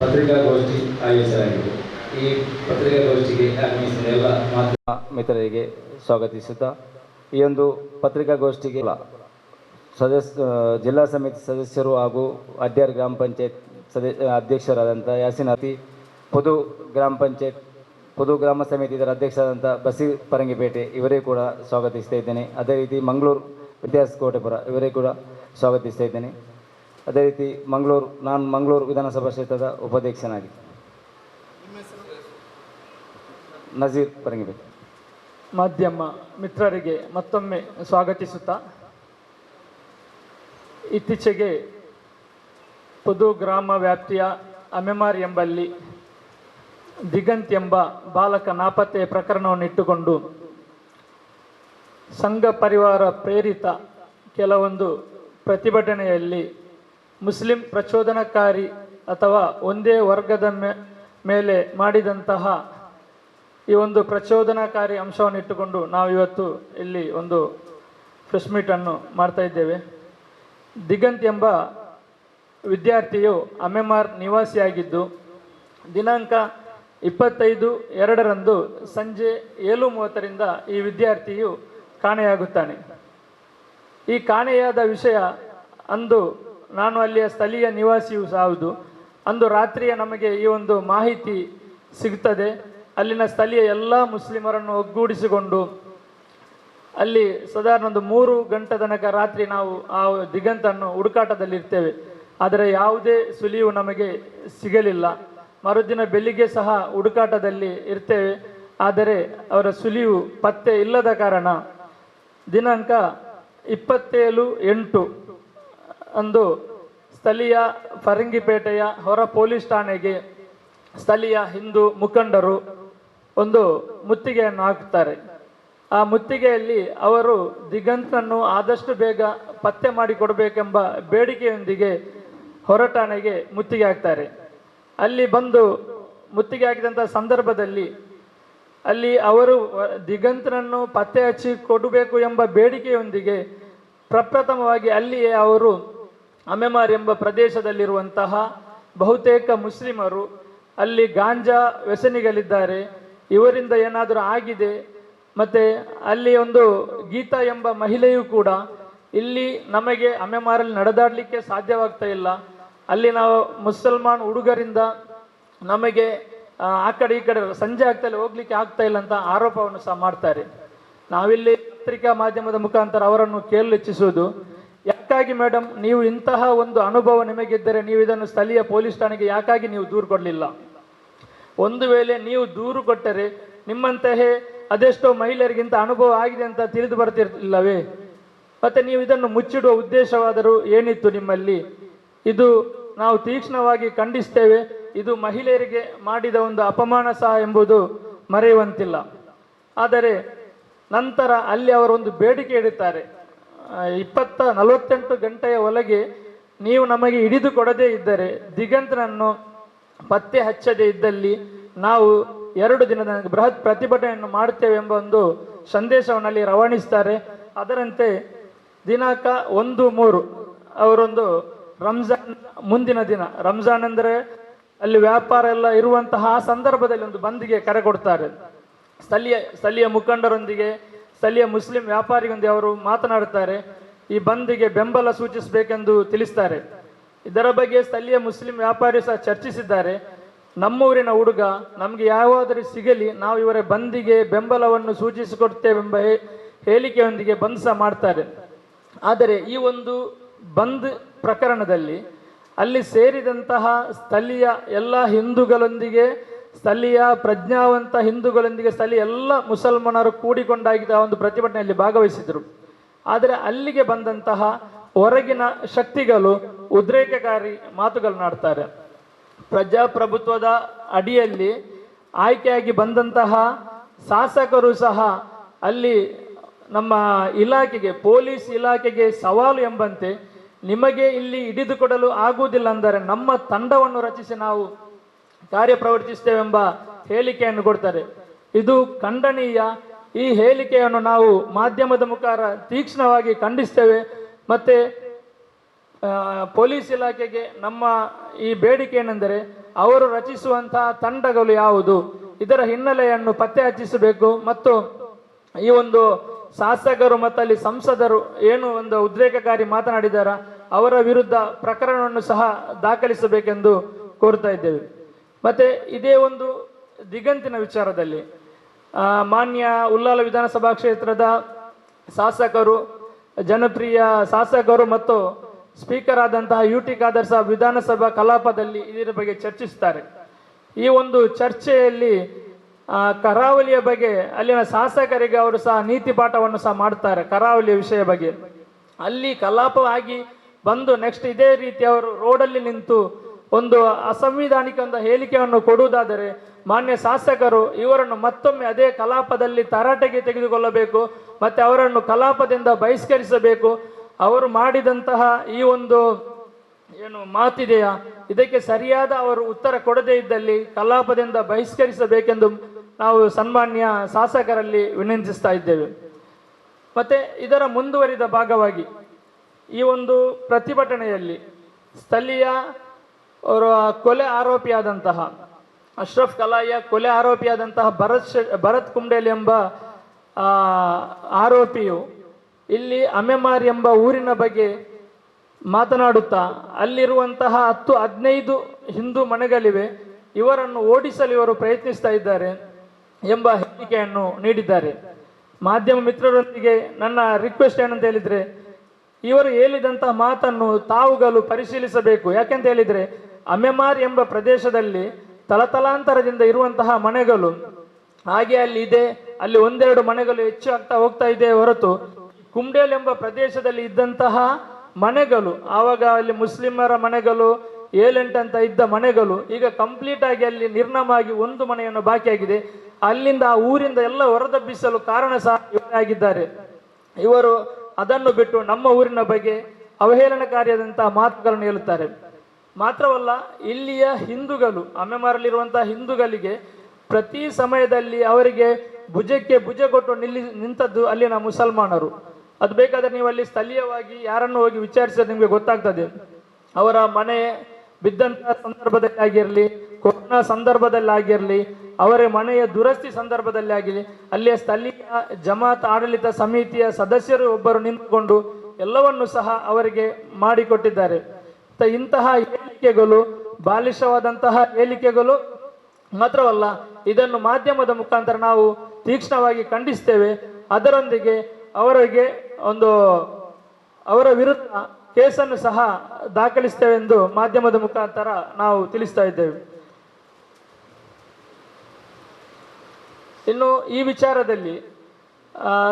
ಪತ್ರಿಕಾಗೋಷ್ಠಿ ಆಯೋಜಿಸಲಾಗಿದೆ ಈ ಪತ್ರಿಕಾಗೋಷ್ಠಿಗೆ ಆಗಮಿಸಿದ ಎಲ್ಲ ಮಾಧ್ಯಮ ಮಿತ್ರರಿಗೆ ಸ್ವಾಗತಿಸುತ್ತಾ, ಈ ಒಂದು ಪತ್ರಿಕಾಗೋಷ್ಠಿಗೆ ಸದಸ್ಯ ಜಿಲ್ಲಾ ಸಮಿತಿ ಸದಸ್ಯರು ಹಾಗೂ ಅಡ್ಯಾರ್ ಗ್ರಾಮ ಪಂಚಾಯತ್ ಸದಸ್ಯ ಅಧ್ಯಕ್ಷರಾದಂಥ ಯಾಸಿನಾಥಿ ಪುದು ಗ್ರಾಮ ಪಂಚಾಯತ್, ಪುದು ಗ್ರಾಮ ಸಮಿತಿ ಇದರ ಅಧ್ಯಕ್ಷರಾದಂಥ ಬಸಿ ಪರಂಗಿಪೇಟೆ, ಇವರೇ ಕೂಡ ಸ್ವಾಗತಿಸ್ತಾ ಇದ್ದೇನೆ. ಅದೇ ರೀತಿ ಮಂಗಳೂರು ವಿದ್ಯಾಸ್ ಕೋಟೆಪುರ ಇವರೇ ಕೂಡ ಸ್ವಾಗತಿಸ್ತಾ ಇದ್ದೇನೆ. ಅದೇ ರೀತಿ ಮಂಗಳೂರು, ನಾನು ಮಂಗಳೂರು ವಿಧಾನಸಭಾ ಕ್ಷೇತ್ರದ ಉಪಾಧ್ಯಕ್ಷನಾಗಿ. ನಜೀರ್ ಪರಂಗಿಪೇಟೆ ಮಾಧ್ಯಮ ಮಿತ್ರರಿಗೆ ಮತ್ತೊಮ್ಮೆ ಸ್ವಾಗತಿಸುತ್ತಾ, ಇತ್ತೀಚೆಗೆ ಪುದು ಗ್ರಾಮ ವ್ಯಾಪ್ತಿಯ ಅಮೆಮಾರ್ ಎಂಬಲ್ಲಿ ದಿಗಂತ್ ಎಂಬ ಬಾಲಕ ನಾಪತ್ತೆ ಪ್ರಕರಣವನ್ನು ಇಟ್ಟುಕೊಂಡು ಸಂಘ ಪರಿವಾರ ಪ್ರೇರಿತ ಕೆಲವೊಂದು ಪ್ರತಿಭಟನೆಯಲ್ಲಿ ಮುಸ್ಲಿಂ ಪ್ರಚೋದನಕಾರಿ ಅಥವಾ ಒಂದೇ ವರ್ಗದ ಮೇಲೆ ಮಾಡಿದಂತಹ ಈ ಒಂದು ಪ್ರಚೋದನಕಾರಿ ಅಂಶವನ್ನು ಇಟ್ಟುಕೊಂಡು ನಾವು ಇವತ್ತು ಇಲ್ಲಿ ಒಂದು ಪ್ರೆಸ್ ಮೀಟನ್ನು ಮಾಡ್ತಾ ಇದ್ದೇವೆ. ದಿಗಂತ್ ಎಂಬ ವಿದ್ಯಾರ್ಥಿಯು ಅಮೆಮಾರ್ ನಿವಾಸಿಯಾಗಿದ್ದು, ದಿನಾಂಕ ಇಪ್ಪತ್ತೈದು ಎರಡರಂದು ಸಂಜೆ ಏಳು ಮೂವತ್ತರಿಂದ ಈ ವಿದ್ಯಾರ್ಥಿಯು ಕಾಣೆಯಾಗುತ್ತಾನೆ. ಈ ಕಾಣೆಯಾದ ವಿಷಯ ಅಂದು ನಾನು ಅಲ್ಲಿಯ ಸ್ಥಳೀಯ ನಿವಾಸಿಯೂ ಸಹ ಅಂದು ರಾತ್ರಿಯ ನಮಗೆ ಈ ಒಂದು ಮಾಹಿತಿ ಸಿಗ್ತದೆ. ಅಲ್ಲಿನ ಸ್ಥಳೀಯ ಎಲ್ಲ ಮುಸ್ಲಿಮರನ್ನು ಒಗ್ಗೂಡಿಸಿಕೊಂಡು ಅಲ್ಲಿ ಸಾಧಾರಣ ಒಂದು ಮೂರು ಗಂಟೆ ತನಕ ರಾತ್ರಿ ನಾವು ಆ ದಿಗಂತನ್ನು ಹುಡುಕಾಟದಲ್ಲಿರ್ತೇವೆ ಆದರೆ ಯಾವುದೇ ಸುಲಿಯು ನಮಗೆ ಸಿಗಲಿಲ್ಲ. ಮರುದಿನ ಬೆಳಿಗ್ಗೆ ಸಹ ಹುಡುಕಾಟದಲ್ಲಿ ಇರ್ತೇವೆ. ಆದರೆ ಅವರ ಸುಲಿಯು ಪತ್ತೆ ಇಲ್ಲದ ಕಾರಣ ದಿನಾಂಕ ಇಪ್ಪತ್ತೇಳು ಎಂಟು ಅಂದು ಸ್ಥಳೀಯ ಫರಂಗಿಪೇಟೆಯ ಹೊರ ಪೊಲೀಸ್ ಠಾಣೆಗೆ ಸ್ಥಳೀಯ ಹಿಂದೂ ಮುಖಂಡರು ಒಂದು ಮುತ್ತಿಗೆಯನ್ನು ಹಾಕುತ್ತಾರೆ. ಆ ಮುತ್ತಿಗೆಯಲ್ಲಿ ಅವರು ದಿಗಂತನನ್ನು ಆದಷ್ಟು ಬೇಗ ಪತ್ತೆ ಮಾಡಿಕೊಡಬೇಕೆಂಬ ಬೇಡಿಕೆಯೊಂದಿಗೆ ಹೊರಠಾಣೆಗೆ ಮುತ್ತಿಗೆ ಹಾಕ್ತಾರೆ. ಅಲ್ಲಿ ಬಂದು ಮುತ್ತಿಗೆ ಹಾಕಿದಂಥ ಸಂದರ್ಭದಲ್ಲಿ ಅಲ್ಲಿ ಅವರು ದಿಗಂತನನ್ನು ಪತ್ತೆ ಹಚ್ಚಿ ಕೊಡಬೇಕು ಎಂಬ ಬೇಡಿಕೆಯೊಂದಿಗೆ ಪ್ರಪ್ರಥಮವಾಗಿ ಅಲ್ಲಿಯೇ ಅವರು ಅಮೆಮಾರ್ ಎಂಬ ಪ್ರದೇಶದಲ್ಲಿರುವಂತಹ ಬಹುತೇಕ ಮುಸ್ಲಿಮರು ಅಲ್ಲಿ ಗಾಂಜಾ ವ್ಯಸನಿಗಳಿದ್ದಾರೆ. ಇವರಿಂದ ಏನಾದರೂ ಆಗಿದೆ? ಮತ್ತೆ ಅಲ್ಲಿ ಒಂದು ಗೀತಾ ಎಂಬ ಮಹಿಳೆಯೂ ಕೂಡ ಇಲ್ಲಿ ನಮಗೆ ಅಮೆಮಾರಲ್ಲಿ ನಡೆದಾಡಲಿಕ್ಕೆ ಸಾಧ್ಯವಾಗ್ತಾ ಇಲ್ಲ. ಅಲ್ಲಿ ನಾವು ಮುಸಲ್ಮಾನ್ ಹುಡುಗರಿಂದ ನಮಗೆ ಆ, ಕಡೆ ಈ ಕಡೆ ಸಂಜೆ ಆಗ್ತಾ ಇಲ್ಲ ಹೋಗ್ಲಿಕ್ಕೆ ಆಗ್ತಾ ಇಲ್ಲ ಅಂತ ಆರೋಪವನ್ನು ಸಹ ಮಾಡ್ತಾರೆ. ನಾವಿಲ್ಲಿ ಪತ್ರಿಕಾ ಮಾಧ್ಯಮದ ಮುಖಾಂತರ ಅವರನ್ನು ಕೇಳಲಿಚ್ಛಿಸುವುದು ಯಾಕಾಗಿ ಮೇಡಮ್ ನೀವು ಇಂತಹ ಒಂದು ಅನುಭವ ನಿಮಗಿದ್ದರೆ ನೀವು ಇದನ್ನು ಸ್ಥಳೀಯ ಪೊಲೀಸ್ ಠಾಣೆಗೆ ಯಾಕಾಗಿ ನೀವು ದೂರು ಕೊಡಲಿಲ್ಲ? ಒಂದು ವೇಳೆ ನೀವು ದೂರು ಕೊಟ್ಟರೆ ನಿಮ್ಮಂತೆಯೇ ಅದೆಷ್ಟೋ ಮಹಿಳೆಯರಿಗಿಂತ ಅನುಭವ ಆಗಿದೆ ಅಂತ ತಿಳಿದು ಬರ್ತಿರ್ಲಿಲ್ಲವೇ? ಮತ್ತೆ ನೀವು ಇದನ್ನು ಮುಚ್ಚಿಡುವ ಉದ್ದೇಶವಾದರೂ ಏನಿತ್ತು ನಿಮ್ಮಲ್ಲಿ? ಇದು ನಾವು ತೀಕ್ಷ್ಣವಾಗಿ ಖಂಡಿಸ್ತೇವೆ, ಇದು ಮಹಿಳೆಯರಿಗೆ ಮಾಡಿದ ಒಂದು ಅಪಮಾನ ಸಹ ಎಂಬುದು ಮರೆಯುವಂತಿಲ್ಲ. ಆದರೆ ನಂತರ ಅಲ್ಲಿ ಅವರು ಒಂದು ಬೇಡಿಕೆ ಇಡುತ್ತಾರೆ. ಇಪ್ಪತ್ತ ನಲವತ್ತೆಂಟು ಗಂಟೆಯ ಒಳಗೆ ನೀವು ನಮಗೆ ಹಿಡಿದು ಕೊಡದೇ ಇದ್ದರೆ, ದಿಗಂತನನ್ನು ಪತ್ತೆ ಹಚ್ಚದೇ ಇದ್ದಲ್ಲಿ ನಾವು ಎರಡು ದಿನದ ಬೃಹತ್ ಪ್ರತಿಭಟನೆಯನ್ನು ಮಾಡುತ್ತೇವೆ ಎಂಬ ಒಂದು ಸಂದೇಶವನ್ನು ಅಲ್ಲಿ ರವಾನಿಸ್ತಾರೆ. ಅದರಂತೆ ದಿನಾಂಕ ಒಂದು ಮೂರು, ಅವರೊಂದು ರಂಜಾನ್ ಮುಂದಿನ ದಿನ. ರಂಜಾನ್ ಅಂದರೆ ಅಲ್ಲಿ ವ್ಯಾಪಾರ ಎಲ್ಲ ಇರುವಂತಹ ಸಂದರ್ಭದಲ್ಲಿ ಒಂದು ಬಂದ್ಗೆ ಕರೆ ಕೊಡ್ತಾರೆ. ಸ್ಥಳೀಯ ಸ್ಥಳೀಯ ಮುಖಂಡರೊಂದಿಗೆ ಸ್ಥಳೀಯ ಮುಸ್ಲಿಂ ವ್ಯಾಪಾರಿಗೊಂದು ಅವರು ಮಾತನಾಡುತ್ತಾರೆ, ಈ ಬಂದ್ಗೆ ಬೆಂಬಲ ಸೂಚಿಸಬೇಕೆಂದು ತಿಳಿಸ್ತಾರೆ. ಇದರ ಬಗ್ಗೆ ಸ್ಥಳೀಯ ಮುಸ್ಲಿಂ ವ್ಯಾಪಾರಿ ಸಹ ಚರ್ಚಿಸಿದ್ದಾರೆ. ನಮ್ಮೂರಿನ ಹುಡುಗ, ನಮಗೆ ಯಾವಾದರೂ ಸಿಗಲಿ, ನಾವು ಇವರ ಬಂದಿಗೆ ಬೆಂಬಲವನ್ನು ಸೂಚಿಸಿಕೊಡ್ತೇವೆಂಬ ಹೇಳಿಕೆಯೊಂದಿಗೆ ಬಂದ್ ಸಹ ಮಾಡ್ತಾರೆ. ಆದರೆ ಈ ಒಂದು ಬಂದ್ ಪ್ರಕರಣದಲ್ಲಿ ಅಲ್ಲಿ ಸೇರಿದಂತಹ ಸ್ಥಳೀಯ ಎಲ್ಲ ಹಿಂದೂಗಳೊಂದಿಗೆ ಸ್ಥಳೀಯ ಪ್ರಜ್ಞಾವಂತ ಹಿಂದೂಗಳೊಂದಿಗೆ ಸ್ಥಳೀಯ ಎಲ್ಲ ಮುಸಲ್ಮಾನರು ಕೂಡಿಕೊಂಡಾಗಿದ್ದ ಒಂದು ಪ್ರತಿಭಟನೆಯಲ್ಲಿ ಭಾಗವಹಿಸಿದರು. ಆದರೆ ಅಲ್ಲಿಗೆ ಬಂದಂತಹ ಹೊರಗಿನ ಶಕ್ತಿಗಳು ಉದ್ರೇಕಕಾರಿ ಮಾತುಗಳನ್ನಾಡ್ತಾರೆ ಪ್ರಜಾಪ್ರಭುತ್ವದ ಅಡಿಯಲ್ಲಿ ಆಯ್ಕೆಯಾಗಿ ಬಂದಂತಹ ಶಾಸಕರು ಸಹ ಅಲ್ಲಿ ನಮ್ಮ ಇಲಾಖೆಗೆ, ಪೊಲೀಸ್ ಇಲಾಖೆಗೆ ಸವಾಲು ಎಂಬಂತೆ ನಿಮಗೆ ಇಲ್ಲಿ ಹಿಡಿದುಕೊಡಲು ಆಗುವುದಿಲ್ಲ ಅಂದರೆ ನಮ್ಮ ತಂಡವನ್ನು ರಚಿಸಿ ನಾವು ಕಾರ್ಯಪ್ರವರ್ತಿಸ್ತೇವೆಂಬ ಹೇಳಿಕೆಯನ್ನು ಕೊಡ್ತಾರೆ. ಇದು ಖಂಡನೀಯ. ಈ ಹೇಳಿಕೆಯನ್ನು ನಾವು ಮಾಧ್ಯಮದ ಮುಖಾಂತರ ತೀಕ್ಷ್ಣವಾಗಿ ಖಂಡಿಸ್ತೇವೆ. ಮತ್ತೆ ಪೊಲೀಸ್ ಇಲಾಖೆಗೆ ನಮ್ಮ ಈ ಬೇಡಿಕೆ ಏನೆಂದರೆ, ಅವರು ರಚಿಸುವಂತಹ ತಂಡಗಳು ಯಾವುದು, ಇದರ ಹಿನ್ನೆಲೆಯನ್ನು ಪತ್ತೆ ಹಚ್ಚಿಸಬೇಕು ಮತ್ತು ಈ ಒಂದು ಶಾಸಕರು ಮತ್ತು ಅಲ್ಲಿ ಸಂಸದರು ಏನು ಒಂದು ಉದ್ರೇಕಕಾರಿ ಮಾತನಾಡಿದಾರ, ಅವರ ವಿರುದ್ಧ ಪ್ರಕರಣವನ್ನು ಸಹ ದಾಖಲಿಸಬೇಕೆಂದು ಕೋರ್ತಾ ಇದ್ದೇವೆ. ಮತ್ತೆ ಇದೇ ಒಂದು ದಿಗಂತಿನ ವಿಚಾರದಲ್ಲಿ ಮಾನ್ಯ ಉಲ್ಲಾಲ ವಿಧಾನಸಭಾ ಕ್ಷೇತ್ರದ ಶಾಸಕರು, ಜನಪ್ರಿಯ ಶಾಸಕರು ಮತ್ತು ಸ್ಪೀಕರ್ ಆದಂತಹ ಯು ಟಿ ಖಾದರ್ ಸಾಹ್ ವಿಧಾನಸಭಾ ಕಲಾಪದಲ್ಲಿ ಇದರ ಬಗ್ಗೆ ಚರ್ಚಿಸುತ್ತಾರೆ ಈ ಒಂದು ಚರ್ಚೆಯಲ್ಲಿ ಕರಾವಳಿಯ ಬಗ್ಗೆ ಅಲ್ಲಿನ ಶಾಸಕರಿಗೆ ಅವರು ಸಹ ನೀತಿ ಪಾಠವನ್ನು ಸಹ ಮಾಡ್ತಾರೆ ಕರಾವಳಿಯ ವಿಷಯ ಬಗ್ಗೆ. ಅಲ್ಲಿ ಕಲಾಪವಾಗಿ ಬಂದು ನೆಕ್ಸ್ಟ್ ಇದೇ ರೀತಿ ಅವರು ರೋಡಲ್ಲಿ ನಿಂತು ಒಂದು ಅಸಂವಿಧಾನಿಕ ಒಂದು ಹೇಳಿಕೆಯನ್ನು ಕೊಡುವುದಾದರೆ ಮಾನ್ಯ ಶಾಸಕರು ಇವರನ್ನು ಮತ್ತೊಮ್ಮೆ ಅದೇ ಕಲಾಪದಲ್ಲಿ ತರಾಟೆಗೆ ತೆಗೆದುಕೊಳ್ಳಬೇಕು, ಮತ್ತೆ ಅವರನ್ನು ಕಲಾಪದಿಂದ ಬಹಿಷ್ಕರಿಸಬೇಕು. ಅವರು ಮಾಡಿದಂತಹ ಈ ಒಂದು ಏನು ಮಾತಿದೆಯಾ? ಇದಕ್ಕೆ ಸರಿಯಾದ ಅವರು ಉತ್ತರ ಕೊಡದೇ ಇದ್ದಲ್ಲಿ ಕಲಾಪದಿಂದ ಬಹಿಷ್ಕರಿಸಬೇಕೆಂದು ನಾವು ಸನ್ಮಾನ್ಯ ಶಾಸಕರಲ್ಲಿ ವಿನಂತಿಸ್ತಾ ಇದ್ದೇವೆ. ಮತ್ತೆ ಇದರ ಮುಂದುವರಿದ ಭಾಗವಾಗಿ ಈ ಒಂದು ಪ್ರತಿಭಟನೆಯಲ್ಲಿ ಸ್ಥಳೀಯ ಅವರ ಕೊಲೆ ಆರೋಪಿಯಾದಂತಹ ಅಶ್ರಫ್ ಕಲಾಯ ಕೊಲೆ ಆರೋಪಿಯಾದಂತಹ ಭರತ್ ಭರತ್ ಕುಂಡೇಲ್ ಎಂಬ ಆರೋಪಿಯು ಇಲ್ಲಿ ಅಮೆಮಾರ್ ಎಂಬ ಊರಿನ ಬಗ್ಗೆ ಮಾತನಾಡುತ್ತಾ, ಅಲ್ಲಿರುವಂತಹ ಹತ್ತು ಹದಿನೈದು ಹಿಂದೂ ಮನೆಗಳಿವೆ, ಇವರನ್ನು ಓಡಿಸಲು ಇವರು ಪ್ರಯತ್ನಿಸ್ತಾ ಇದ್ದಾರೆ ಎಂಬ ಹೇಳಿಕೆಯನ್ನು ನೀಡಿದ್ದಾರೆ. ಮಾಧ್ಯಮ ಮಿತ್ರರೊಂದಿಗೆ ನನ್ನ ರಿಕ್ವೆಸ್ಟ್ ಏನಂತ ಹೇಳಿದ್ರೆ, ಇವರು ಹೇಳಿದಂತಹ ಮಾತನ್ನು ತಾವುಗಳು ಪರಿಶೀಲಿಸಬೇಕು. ಯಾಕೆಂತ ಹೇಳಿದ್ರೆ ಅಮೆಮಾರ್ ಎಂಬ ಪ್ರದೇಶದಲ್ಲಿ ತಲತಲಾಂತರದಿಂದ ಇರುವಂತಹ ಮನೆಗಳು, ಹಾಗೆ ಅಲ್ಲಿ ಇದೆ, ಅಲ್ಲಿ ಒಂದೆರಡು ಮನೆಗಳು ಹೆಚ್ಚು ಆಗ್ತಾ ಹೋಗ್ತಾ ಇದೆ ಹೊರತು ಕುಂಡೇಲ್ ಎಂಬ ಪ್ರದೇಶದಲ್ಲಿ ಇದ್ದಂತಹ ಮನೆಗಳು, ಆವಾಗ ಅಲ್ಲಿ ಮುಸ್ಲಿಮರ ಮನೆಗಳು, ಏಳೆಂಟು ಅಂತ ಇದ್ದ ಮನೆಗಳು, ಈಗ ಕಂಪ್ಲೀಟ್ ಆಗಿ ಅಲ್ಲಿ ನಿರ್ನಾಮವಾಗಿ ಒಂದು ಮನೆಯನ್ನು ಬಾಕಿಯಾಗಿದೆ. ಅಲ್ಲಿಂದ ಆ ಊರಿಂದ ಎಲ್ಲ ಹೊರದಬ್ಬಿಸಲು ಕಾರಣ ಸಹ ಇವರಾಗಿದ್ದಾರೆ ಇವರು ಅದನ್ನು ಬಿಟ್ಟು ನಮ್ಮ ಊರಿನ ಬಗ್ಗೆ ಅವಹೇಳನಕಾರಿಯಾದಂತಹ ಮಾತುಗಳನ್ನು ಹೇಳುತ್ತಾರೆ. ಮಾತ್ರವಲ್ಲ, ಇಲ್ಲಿಯ ಹಿಂದೂಗಳು ಅಮ್ಮೆಮಾರಲ್ಲಿರುವಂಥ ಹಿಂದೂಗಳಿಗೆ ಪ್ರತಿ ಸಮಯದಲ್ಲಿ ಅವರಿಗೆ ಭುಜಕ್ಕೆ ಭುಜ ಕೊಟ್ಟು ನಿಲ್ಲಿ, ನಿಂತದ್ದು ಅಲ್ಲಿನ ಮುಸಲ್ಮಾನರು. ಅದು ಬೇಕಾದ್ರೆ ನೀವು ಅಲ್ಲಿ ಸ್ಥಳೀಯವಾಗಿ ಯಾರನ್ನು ಹೋಗಿ ವಿಚಾರಿಸಿದ ನಿಮಗೆ ಗೊತ್ತಾಗ್ತದೆ. ಅವರ ಮನೆ ಬಿದ್ದಂತಹ ಸಂದರ್ಭದಲ್ಲಿ ಆಗಿರಲಿ ಕೊರೋನಾ ಸಂದರ್ಭದಲ್ಲಿ ಆಗಿರಲಿ ಅವರ ಮನೆಯ ದುರಸ್ತಿ ಸಂದರ್ಭದಲ್ಲಿ ಆಗಿರಲಿ ಅಲ್ಲಿಯ ಸ್ಥಳೀಯ ಜಮಾತ್, ಆಡಳಿತ ಸಮಿತಿಯ ಸದಸ್ಯರು ಒಬ್ಬರು ನಿಂತುಕೊಂಡು ಎಲ್ಲವನ್ನು ಸಹ ಅವರಿಗೆ ಮಾಡಿಕೊಟ್ಟಿದ್ದಾರೆ. ಇಂತಹ ಹೇಳಿಕೆಗಳು, ಬಾಲಿಶವಾದಂತಹ ಹೇಳಿಕೆಗಳು ಮಾತ್ರವಲ್ಲ, ಇದನ್ನು ಮಾಧ್ಯಮದ ಮುಖಾಂತರ ನಾವು ತೀಕ್ಷ್ಣವಾಗಿ ಖಂಡಿಸ್ತೇವೆ. ಅದರೊಂದಿಗೆ ಅವರಿಗೆ ಒಂದು, ಅವರ ವಿರುದ್ಧ ಕೇಸನ್ನು ಸಹ ದಾಖಲಿಸ್ತೇವೆ ಎಂದು ಮಾಧ್ಯಮದ ಮುಖಾಂತರ ನಾವು ತಿಳಿಸ್ತಾ ಇದ್ದೇವೆ. ಇನ್ನು ಈ ವಿಚಾರದಲ್ಲಿ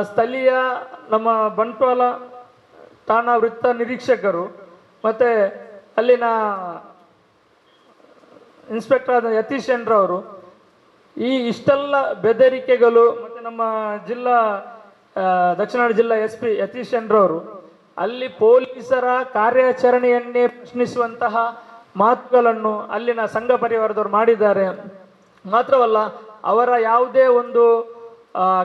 ಸ್ಥಳೀಯ ನಮ್ಮ ಬಂಟ್ವಾಳ ಠಾಣಾ ವೃತ್ತ ನಿರೀಕ್ಷಕರು ಮತ್ತೆ ಅಲ್ಲಿನ ಇನ್ಸ್ಪೆಕ್ಟರ್ ಆದ ಯತೀಶ್ ಚಂದ್ರ ಈ ಇಷ್ಟೆಲ್ಲ ಬೆದರಿಕೆಗಳು ಮತ್ತು ನಮ್ಮ ಜಿಲ್ಲಾ ದಕ್ಷಿಣ ಜಿಲ್ಲಾ ಎಸ್ ಪಿ ಯತೀಶ್ ಅವರು ಅಲ್ಲಿ ಪೊಲೀಸರ ಕಾರ್ಯಾಚರಣೆಯನ್ನೇ ಪ್ರಶ್ನಿಸುವಂತಹ ಮಾತುಗಳನ್ನು ಅಲ್ಲಿನ ಸಂಘ ಪರಿವಾರದವರು ಮಾಡಿದ್ದಾರೆ. ಮಾತ್ರವಲ್ಲ, ಅವರ ಯಾವುದೇ ಒಂದು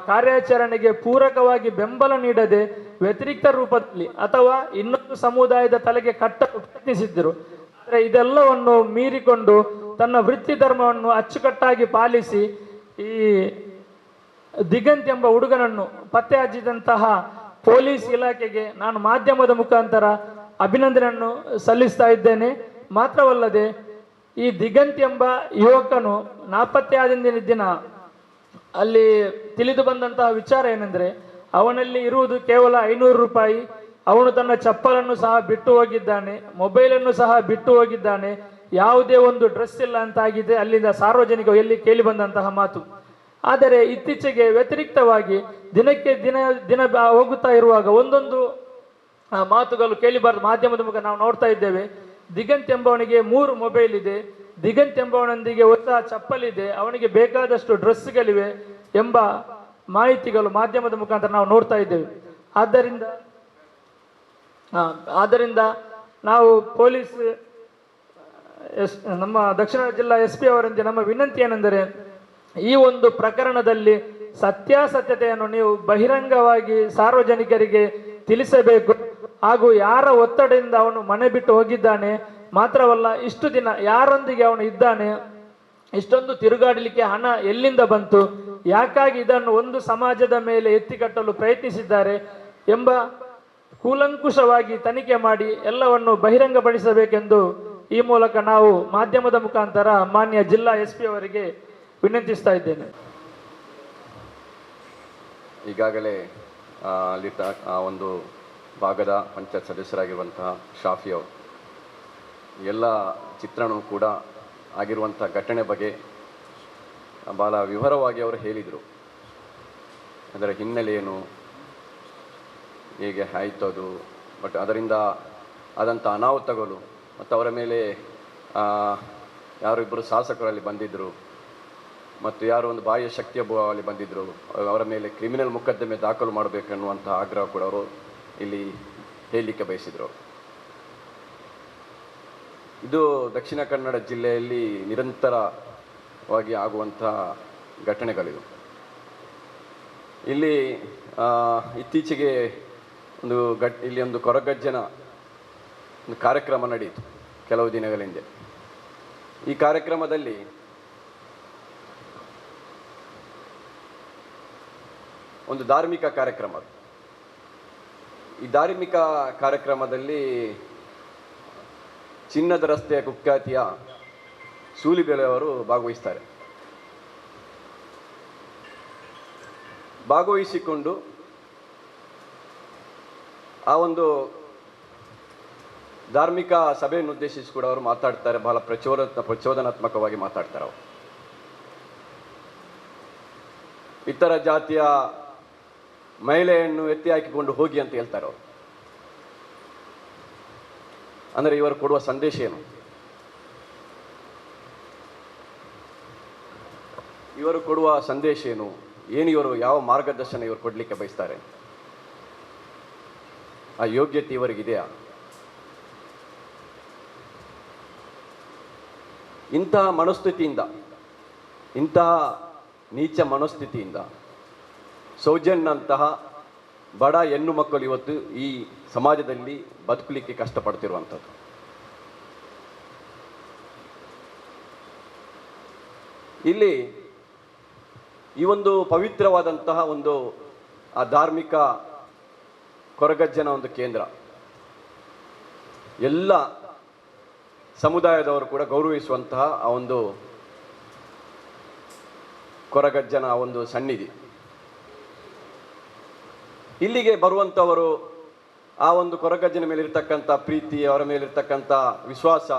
ಕಾರ್ಯಾಚರಣೆಗೆ ಪೂರಕವಾಗಿ ಬೆಂಬಲ ನೀಡದೆ ವ್ಯತಿರಿಕ್ತ ರೂಪದಲ್ಲಿ ಅಥವಾ ಇನ್ನೊಂದು ಸಮುದಾಯದ ತಲೆಗೆ ಕಟ್ಟಲು ಪ್ರಯತ್ನಿಸಿದ್ದರು ಆದರೆ ಇದೆಲ್ಲವನ್ನು ಮೀರಿಕೊಂಡು ತನ್ನ ವೃತ್ತಿ ಧರ್ಮವನ್ನು ಅಚ್ಚುಕಟ್ಟಾಗಿ ಪಾಲಿಸಿ ಈ ದಿಗಂತ್ ಎಂಬ ಹುಡುಗನನ್ನು ಪತ್ತೆ ಹಚ್ಚಿದಂತಹ ಪೊಲೀಸ್ ಇಲಾಖೆಗೆ ನಾನು ಮಾಧ್ಯಮದ ಮುಖಾಂತರ ಅಭಿನಂದನೆಯನ್ನು ಸಲ್ಲಿಸ್ತಾ ಇದ್ದೇನೆ. ಮಾತ್ರವಲ್ಲದೆ ಈ ದಿಗಂತ್ ಎಂಬ ಯುವಕನು ನಾಪತ್ತೆಯಾದಿಂದ ದಿನ ಅಲ್ಲಿ ತಿಳಿದು ಬಂದಂತಹ ವಿಚಾರ ಏನೆಂದರೆ, ಅವನಲ್ಲಿ ಇರುವುದು ಕೇವಲ ಐನೂರು ರೂಪಾಯಿ. ಅವನು ತನ್ನ ಚಪ್ಪಲನ್ನು ಸಹ ಬಿಟ್ಟು ಹೋಗಿದ್ದಾನೆ, ಮೊಬೈಲನ್ನು ಸಹ ಬಿಟ್ಟು ಹೋಗಿದ್ದಾನೆ. ಯಾವುದೇ ಒಂದು ಡ್ರೆಸ್ ಇಲ್ಲ ಅಂತ ಆಗಿದೆ. ಅಲ್ಲಿಂದ ಸಾರ್ವಜನಿಕ ಎಲ್ಲಿ ಕೇಳಿ ಬಂದಂತಹ ಮಾತು. ಆದರೆ ಇತ್ತೀಚೆಗೆ ವ್ಯತಿರಿಕ್ತವಾಗಿ ದಿನಕ್ಕೆ ದಿನ ದಿನ ಹೋಗುತ್ತಾ ಇರುವಾಗ ಒಂದೊಂದು ಮಾತುಗಳು ಕೇಳಿಬಾರದು ಮಾಧ್ಯಮದ ಮುಖ ನಾವು ನೋಡ್ತಾ ಇದ್ದೇವೆ. ದಿಗಂತ್ ಎಂಬವನಿಗೆ ಮೂರು ಮೊಬೈಲ್ ಇದೆ. ದಿಗಂತ್ ಎಂಬವನೊಂದಿಗೆ ಹೊಸ ಚಪ್ಪಲಿದೆ. ಅವನಿಗೆ ಬೇಕಾದಷ್ಟು ಡ್ರೆಸ್ಗಳಿವೆ ಎಂಬ ಮಾಹಿತಿಗಳು ಮಾಧ್ಯಮದ ಮುಖಾಂತರ ನಾವು ನೋಡ್ತಾ ಇದ್ದೇವೆ. ಆದ್ದರಿಂದ ಆದ್ದರಿಂದ ನಾವು ಪೊಲೀಸ್, ಎಸ್, ನಮ್ಮ ದಕ್ಷಿಣ ಜಿಲ್ಲಾ ಎಸ್ ಪಿ ಅವರಿಂದ ನಮ್ಮ ವಿನಂತಿ ಏನೆಂದರೆ, ಈ ಒಂದು ಪ್ರಕರಣದಲ್ಲಿ ಸತ್ಯಾಸತ್ಯತೆಯನ್ನು ನೀವು ಬಹಿರಂಗವಾಗಿ ಸಾರ್ವಜನಿಕರಿಗೆ ತಿಳಿಸಬೇಕು. ಹಾಗೂ ಯಾರ ಒತ್ತಡದಿಂದ ಅವನು ಮನೆ ಬಿಟ್ಟು ಹೋಗಿದ್ದಾನೆ ಮಾತ್ರವಲ್ಲ, ಇಷ್ಟು ದಿನ ಯಾರೊಂದಿಗೆ ಅವನು ಇದ್ದಾನೆ, ಇಷ್ಟೊಂದು ತಿರುಗಾಡಲಿಕ್ಕೆ ಹಣ ಎಲ್ಲಿಂದ ಬಂತು, ಯಾಕಾಗಿ ಇದನ್ನು ಒಂದು ಸಮಾಜದ ಮೇಲೆ ಎತ್ತಿಕಟ್ಟಲು ಪ್ರಯತ್ನಿಸಿದ್ದಾರೆ ಎಂಬ ಕೂಲಂಕುಷವಾಗಿ ತನಿಖೆ ಮಾಡಿ ಎಲ್ಲವನ್ನು ಬಹಿರಂಗಪಡಿಸಬೇಕೆಂದು ಈ ಮೂಲಕ ನಾವು ಮಾಧ್ಯಮದ ಮುಖಾಂತರ ಮಾನ್ಯ ಜಿಲ್ಲಾ ಎಸ್ ಪಿ ಅವರಿಗೆ ವಿನಂತಿಸ್ತಾ ಇದ್ದೇನೆ. ಈಗಾಗಲೇ ಅಲ್ಲಿ ಒಂದು ಭಾಗದ ಪಂಚಾಯತ್ ಸದಸ್ಯರಾಗಿರುವಂತಹ ಶಾಫಿ ಅವರು ಎಲ್ಲ ಚಿತ್ರಣವೂ ಕೂಡ ಆಗಿರುವಂಥ ಘಟನೆ ಬಗ್ಗೆ ಭಾಳ ವಿವರವಾಗಿ ಅವರು ಹೇಳಿದರು. ಅದರ ಹಿನ್ನೆಲೆ ಏನು ಹೇಗೆ ಆಯಿತು ಅದು ಬಟ್ ಅದರಿಂದ ಆದಂಥ ಅನಾಹುತಗಳು ಮತ್ತು ಅವರ ಮೇಲೆ ಆ, ಯಾರು ಇಬ್ಬರು ಶಾಸಕರಲ್ಲಿ ಬಂದಿದ್ದರು ಮತ್ತು ಯಾರೋ ಒಂದು ಬಾಹ್ಯ ಶಕ್ತಿಯ ಅಲ್ಲಿ ಬಂದಿದ್ದರು ಅವರ ಮೇಲೆ ಕ್ರಿಮಿನಲ್ ಮೊಕದ್ದಮೆ ದಾಖಲು ಮಾಡಬೇಕನ್ನುವಂಥ ಆಗ್ರಹ ಕೂಡ ಅವರು ಇಲ್ಲಿ ಹೇಳಲಿಕ್ಕೆ ಬಯಸಿದರು. ಇದು ದಕ್ಷಿಣ ಕನ್ನಡ ಜಿಲ್ಲೆಯಲ್ಲಿ ನಿರಂತರವಾಗಿ ಆಗುವಂಥ ಘಟನೆಗಳಿವೆ ಇಲ್ಲಿ ಇತ್ತೀಚೆಗೆ ಒಂದು ಘಟ್, ಇಲ್ಲಿ ಒಂದು ಕೊರಗಜ್ಜನ ಒಂದು ಕಾರ್ಯಕ್ರಮ ನಡೆಯಿತು ಕೆಲವು ದಿನಗಳ ಹಿಂದೆ ಈ ಕಾರ್ಯಕ್ರಮದಲ್ಲಿ ಒಂದು ಧಾರ್ಮಿಕ ಕಾರ್ಯಕ್ರಮ. ಈ ಧಾರ್ಮಿಕ ಕಾರ್ಯಕ್ರಮದಲ್ಲಿ ಚಿನ್ನದ ರಸ್ತೆಯ ಕುಖ್ಯಾತಿಯ ಸೂಲಿಬೆಲೆಯವರು ಭಾಗವಹಿಸ್ತಾರೆ. ಭಾಗವಹಿಸಿಕೊಂಡು ಆ ಒಂದು ಧಾರ್ಮಿಕ ಸಭೆಯನ್ನು ಉದ್ದೇಶಿಸಿ ಕೂಡ ಅವರು ಮಾತಾಡ್ತಾರೆ. ಬಹಳ ಪ್ರಚೋದ ಪ್ರಚೋದನಾತ್ಮಕವಾಗಿ ಮಾತಾಡ್ತಾರೆ ಅವರು. ಇತರ ಜಾತಿಯ ಮಹಿಳೆಯನ್ನು ಎತ್ತಿ ಹಾಕಿಕೊಂಡು ಹೋಗಿ ಅಂತ ಹೇಳ್ತಾರೆ ಅವರು. ಅಂದರೆ ಇವರು ಕೊಡುವ ಸಂದೇಶ ಏನು? ಇವರು ಕೊಡುವ ಸಂದೇಶ ಏನು? ಏನು ಇವರು, ಯಾವ ಮಾರ್ಗದರ್ಶನ ಇವರು ಕೊಡಲಿಕ್ಕೆ ಬಯಸ್ತಾರೆ? ಆ ಯೋಗ್ಯತೆ ಇವರಿಗಿದೆಯಾ? ಇಂತಹ ಮನಸ್ಥಿತಿಯಿಂದ ಇಂತಹ ನೀಚ ಮನಸ್ಥಿತಿಯಿಂದ ಸೌಜನ್ಯಂತಹ ಬಡ ಹೆಣ್ಣು ಮಕ್ಕಳು ಇವತ್ತು ಈ ಸಮಾಜದಲ್ಲಿ ಬದುಕಲಿಕ್ಕೆ ಕಷ್ಟಪಡ್ತಿರುವಂಥದ್ದು. ಇಲ್ಲಿ ಈ ಒಂದು ಪವಿತ್ರವಾದಂತಹ ಒಂದು, ಆ ಧಾರ್ಮಿಕ ಕೊರಗಜ್ಜನ ಒಂದು ಕೇಂದ್ರ. ಎಲ್ಲ ಸಮುದಾಯದವರು ಕೂಡ ಗೌರವಿಸುವಂತಹ ಆ ಒಂದು ಕೊರಗಜ್ಜನ ಒಂದು ಸನ್ನಿಧಿ. ಇಲ್ಲಿಗೆ ಬರುವಂಥವರು ಆ ಒಂದು ಕೊರಗಜ್ಜನ ಮೇಲೆ ಇರ್ತಕ್ಕಂಥ ಪ್ರೀತಿ, ಅವರ ಮೇಲೆ ಇರ್ತಕ್ಕಂಥ ವಿಶ್ವಾಸ,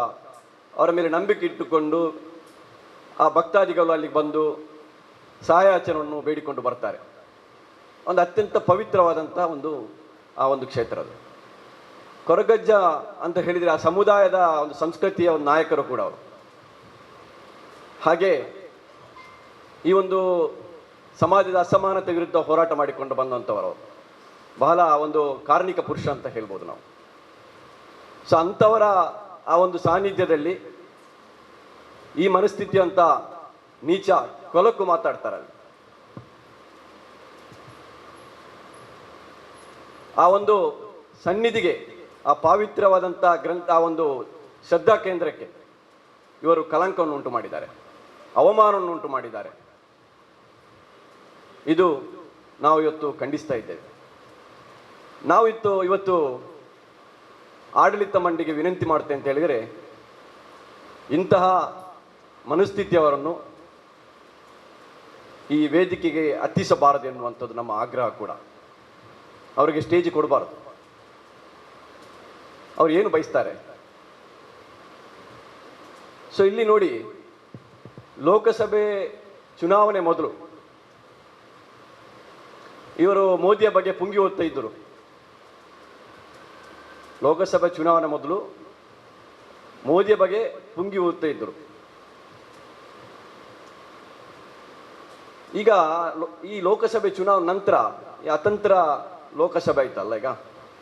ಅವರ ಮೇಲೆ ನಂಬಿಕೆ ಇಟ್ಟುಕೊಂಡು ಆ ಭಕ್ತಾದಿಗಳು ಅಲ್ಲಿಗೆ ಬಂದು ಸಹಾಯಾಚರಣೆಯನ್ನು ಬೇಡಿಕೊಂಡು ಬರ್ತಾರೆ. ಒಂದು ಅತ್ಯಂತ ಪವಿತ್ರವಾದಂಥ ಒಂದು, ಆ ಒಂದು ಕ್ಷೇತ್ರ ಅದು. ಕೊರಗಜ್ಜ ಅಂತ ಹೇಳಿದರೆ ಆ ಸಮುದಾಯದ ಒಂದು ಸಂಸ್ಕೃತಿಯ ಒಂದು ನಾಯಕರು ಕೂಡ ಅವರು. ಹಾಗೆ ಈ ಒಂದು ಸಮಾಜದ ಅಸಮಾನತೆ ವಿರುದ್ಧ ಹೋರಾಟ ಮಾಡಿಕೊಂಡು ಬಂದಂಥವರು. ಅವರು. ಬಹಳ ಒಂದು ಕಾರ್ಮಿಕ ಪುರುಷ ಅಂತ ಹೇಳ್ಬೋದು ನಾವು. ಸೊ ಅಂಥವರ ಆ ಒಂದು ಸಾನ್ನಿಧ್ಯದಲ್ಲಿ ಈ ಮನಸ್ಥಿತಿ ಅಂತ ನೀಚ ಕೊಲಕ್ಕೂ ಮಾತಾಡ್ತಾರೆ ಆ ಒಂದು ಸನ್ನಿಧಿಗೆ, ಆ ಪಾವಿತ್ರವಾದಂಥ ಗ್ರಂಥ, ಆ ಒಂದು ಶ್ರದ್ಧಾ ಕೇಂದ್ರಕ್ಕೆ ಇವರು ಕಲಂಕವನ್ನು ಉಂಟು ಮಾಡಿದ್ದಾರೆ. ಅವಮಾನವನ್ನು ಉಂಟು ಮಾಡಿದ್ದಾರೆ. ಇದು ನಾವು ಇವತ್ತು ಖಂಡಿಸ್ತಾ ಇದ್ದೇವೆ. ನಾವು ಇತ್ತು ಇವತ್ತು ಆಡಳಿತ ಮಂಡಿಗೆ ವಿನಂತಿ ಮಾಡ್ತೇವೆ ಅಂತ ಹೇಳಿದರೆ, ಇಂತಹ ಮನಸ್ಥಿತಿಯವರನ್ನು ಈ ವೇದಿಕೆಗೆ ಹತ್ತಿಸಬಾರದು ಎನ್ನುವಂಥದ್ದು ನಮ್ಮ ಆಗ್ರಹ ಕೂಡ. ಅವರಿಗೆ ಸ್ಟೇಜ್ ಕೊಡಬಾರದು. ಅವ್ರು ಏನು ಬಯಸ್ತಾರೆ? ಸೊ ಇಲ್ಲಿ ನೋಡಿ, ಲೋಕಸಭೆ ಚುನಾವಣೆ ಮೊದಲು ಇವರು ಮೋದಿಯ ಬಗ್ಗೆ ಪುಂಗಿ ಓದ್ತಾ ಇದ್ದರು. ಲೋಕಸಭೆ ಚುನಾವಣೆ ಮೊದಲು ಮೋದಿಯ ಬಗ್ಗೆ ಪುಂಗಿ ಓದ್ತಾ ಇದ್ದರು. ಈಗ ಈ ಲೋಕಸಭೆ ಚುನಾವಣೆ ನಂತರ ಈ ಅತಂತ್ರ ಲೋಕಸಭೆ ಆಯ್ತಲ್ಲ ಈಗ?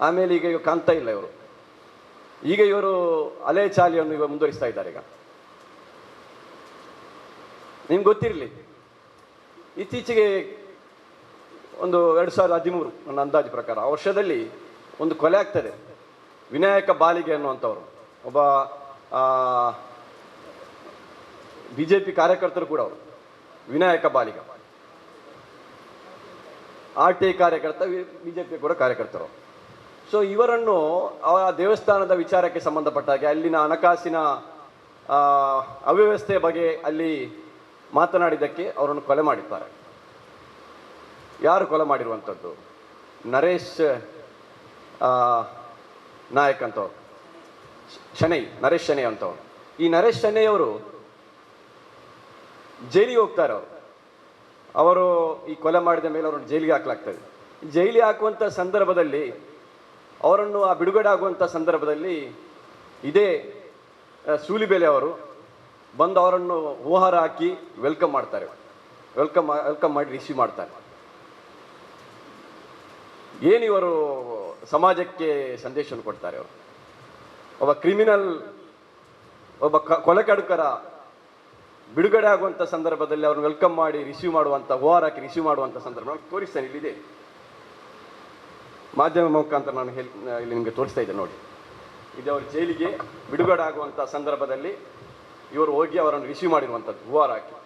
ಆಮೇಲೆ ಈಗ ಕಾಣ್ತಾ ಇಲ್ಲ ಇವರು. ಈಗ ಇವರು ಅಲೆ ಚಾಲಿಯನ್ನು ಇವಾಗ ಮುಂದುವರಿಸ್ತಾ ಇದ್ದಾರೆ ಈಗ. ನಿಮ್ಗೆ ಗೊತ್ತಿರಲಿ, ಇತ್ತೀಚೆಗೆ ಒಂದು ಎರಡು ಸಾವಿರದ ಹದಿಮೂರು ನನ್ನ ಅಂದಾಜು ಪ್ರಕಾರ, ಆ ವರ್ಷದಲ್ಲಿ ಒಂದು ಕೊಲೆ ಆಗ್ತದೆ. ವಿನಾಯಕ ಬಾಲಿಗೆ ಅನ್ನುವಂಥವ್ರು. ಒಬ್ಬ ಬಿ ಜೆ ಪಿ ಕಾರ್ಯಕರ್ತರು ಕೂಡ ಅವರು. Vinayaka Baliga. R T I ಕಾರ್ಯಕರ್ತ ಬಿ ಜೆ ಪಿ ಕೂಡ ಕಾರ್ಯಕರ್ತರು. ಸೊ ಇವರನ್ನು ಆ ದೇವಸ್ಥಾನದ ವಿಚಾರಕ್ಕೆ ಸಂಬಂಧಪಟ್ಟ ಹಾಗೆ ಅಲ್ಲಿನ ಹಣಕಾಸಿನ ಅವ್ಯವಸ್ಥೆ ಬಗ್ಗೆ ಅಲ್ಲಿ ಮಾತನಾಡಿದ್ದಕ್ಕೆ ಅವರನ್ನು ಕೊಲೆ ಮಾಡಿದ್ದಾರೆ. ಯಾರು ಕೊಲೆ ಮಾಡಿರುವಂಥದ್ದು? ನರೇಶ್ ನಾಯಕ್ ಅಂತವ್ರು ಶನೈ, ನರೇಶ್ ಶನೈ ಅಂತವ್ರು ಈ ನರೇಶ್ ಶನೈ ಅವರು ಜೈಲಿಗೆ ಹೋಗ್ತಾರೆ ಅವರು. ಅವರು ಈ ಕೊಲೆ ಮಾಡಿದ ಮೇಲೆ ಅವರನ್ನು ಜೈಲಿಗೆ ಹಾಕಲಾಗ್ತದೆ. ಜೈಲಿಗೆ ಹಾಕುವಂಥ ಸಂದರ್ಭದಲ್ಲಿ ಅವರನ್ನು ಆ ಬಿಡುಗಡೆ ಆಗುವಂಥ ಸಂದರ್ಭದಲ್ಲಿ ಇದೇ ಸೂಲಿಬೆಲೆ ಅವರು ಬಂದು ಅವರನ್ನು ಓಹಾರ ಹಾಕಿ ವೆಲ್ಕಮ್ ಮಾಡ್ತಾರೆ. ವೆಲ್ಕಮ್ ವೆಲ್ಕಮ್ ಮಾಡಿ ರಿಸೀವ್ ಮಾಡ್ತಾರೆ. ಏನು ಇವರು ಸಮಾಜಕ್ಕೆ ಸಂದೇಶವನ್ನು ಕೊಡ್ತಾರೆ ಅವರು. ಒಬ್ಬ ಕ್ರಿಮಿನಲ್, ಒಬ್ಬ ಕ ಕೊಲೆಕಡುಕರ ಬಿಡುಗಡೆ ಆಗುವಂಥ ಸಂದರ್ಭದಲ್ಲಿ ಅವ್ರನ್ನ ವೆಲ್ಕಮ್ ಮಾಡಿ ರಿಸೀವ್ ಮಾಡುವಂಥ ಓಆರ್ ಹಾಕಿ ರಿಸೀವ್ ಮಾಡುವಂಥ ಸಂದರ್ಭ ತೋರಿಸ್ತೇನೆ ಇಲ್ಲಿದೆ. ಮಾಧ್ಯಮ ಮುಖಾಂತರ ನಾನು ಹೇಳಿ ಇಲ್ಲಿ ನಿಮಗೆ ತೋರಿಸ್ತಾ ಇದ್ದೆ ನೋಡಿ. ಇದು ಅವ್ರ ಜೈಲಿಗೆ ಬಿಡುಗಡೆ ಆಗುವಂಥ ಸಂದರ್ಭದಲ್ಲಿ ಇವರು ಹೋಗಿ ಅವರನ್ನು ರಿಸೀವ್ ಮಾಡಿರುವಂಥದ್ದು ಹೂವಾರ ಹಾಕಿ.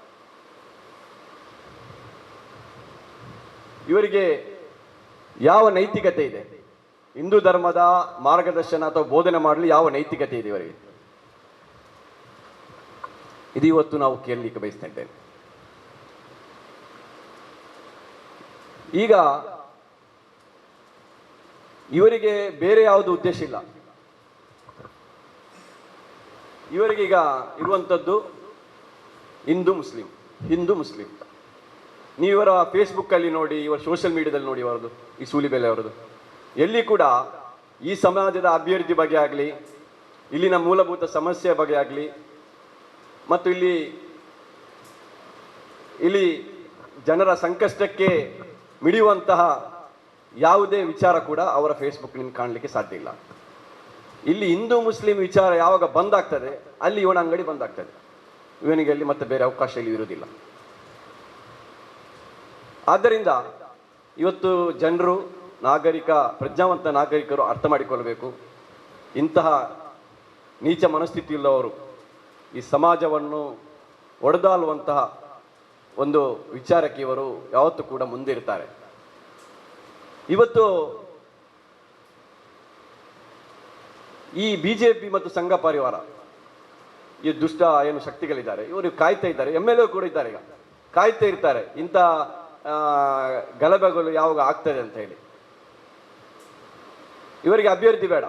ಇವರಿಗೆ ಯಾವ ನೈತಿಕತೆ ಇದೆ? ಹಿಂದೂ ಧರ್ಮದ ಮಾರ್ಗದರ್ಶನ ಅಥವಾ ಬೋಧನೆ ಮಾಡಲು ಯಾವ ನೈತಿಕತೆ ಇದೆ ಇವರಿಗೆ? ಇದು ಇವತ್ತು ನಾವು ಕೇಳಲಿಕ್ಕೆ ಬಯಸ್ತಿದ್ದೇವೆ ಈಗ ಇವರಿಗೆ ಬೇರೆ ಯಾವುದು ಉದ್ದೇಶ ಇಲ್ಲ. ಇವರಿಗೀಗ ಇರುವಂಥದ್ದು ಹಿಂದೂ ಮುಸ್ಲಿಂ ಹಿಂದೂ ಮುಸ್ಲಿಂ. ನೀವು ಇವರ ಫೇಸ್ಬುಕ್ಕಲ್ಲಿ ನೋಡಿ ಇವರ ಸೋಷಿಯಲ್ ಮೀಡಿಯಾದಲ್ಲಿ ನೋಡಿ ಅವರದು ಈ ಸೂಲಿಬೆಲೆ ಅವರದು ಎಲ್ಲಿ ಕೂಡ ಈ ಸಮಾಜದ ಅಭಿವೃದ್ಧಿ ಬಗ್ಗೆ ಆಗಲಿ, ಇಲ್ಲಿನ ಮೂಲಭೂತ ಸಮಸ್ಯೆ ಬಗ್ಗೆ ಆಗಲಿ, ಮತ್ತು ಇಲ್ಲಿ ಇಲ್ಲಿ ಜನರ ಸಂಕಷ್ಟಕ್ಕೆ ಮಿಡಿಯುವಂತಹ ಯಾವುದೇ ವಿಚಾರ ಕೂಡ ಅವರ ಫೇಸ್ಬುಕ್ನಿಂದ ಕಾಣಲಿಕ್ಕೆ ಸಾಧ್ಯ ಇಲ್ಲ. ಇಲ್ಲಿ ಹಿಂದೂ ಮುಸ್ಲಿಂ ವಿಚಾರ ಯಾವಾಗ ಬಂದಾಗ್ತದೆ, ಅಲ್ಲಿ ಇವನ ಅಂಗಡಿ ಬಂದಾಗ್ತದೆ. ಇವನಿಗೆ ಅಲ್ಲಿ ಮತ್ತೆ ಬೇರೆ ಅವಕಾಶ ಇಲ್ಲಿ ಇರುವುದಿಲ್ಲ. ಆದ್ದರಿಂದ ಇವತ್ತು ಜನರು ನಾಗರಿಕ ಪ್ರಜ್ಞಾವಂತ ನಾಗರಿಕರು ಅರ್ಥ ಮಾಡಿಕೊಳ್ಳಬೇಕು. ಇಂತಹ ನೀಚ ಮನಸ್ಥಿತಿಯುಳ್ಳವರು ಈ ಸಮಾಜವನ್ನು ಒಡೆದಾಳುವಂತಹ ಒಂದು ವಿಚಾರಕ್ಕೆ ಇವರು ಯಾವತ್ತು ಕೂಡ ಮುಂದಿರ್ತಾರೆ. ಇವತ್ತು ಈ ಬಿ ಜೆ ಪಿ ಮತ್ತು ಸಂಘ ಪರಿವಾರ, ಈ ದುಷ್ಟ ಏನು ಶಕ್ತಿಗಳಿದ್ದಾರೆ, ಇವರು ಕಾಯ್ತಾ ಇದ್ದಾರೆ, ಎಂ ಎಲ್ ಎ ಕೂಡ ಇದ್ದಾರೆ ಈಗ. ಕಾಯ್ತಾ ಇರ್ತಾರೆ. ಇಂಥ ಗಲಭೆಗಳು ಯಾವಾಗ ಆಗ್ತದೆ ಅಂತ ಹೇಳಿ. ಇವರಿಗೆ ಅಭ್ಯರ್ಥಿ ಬೇಡ.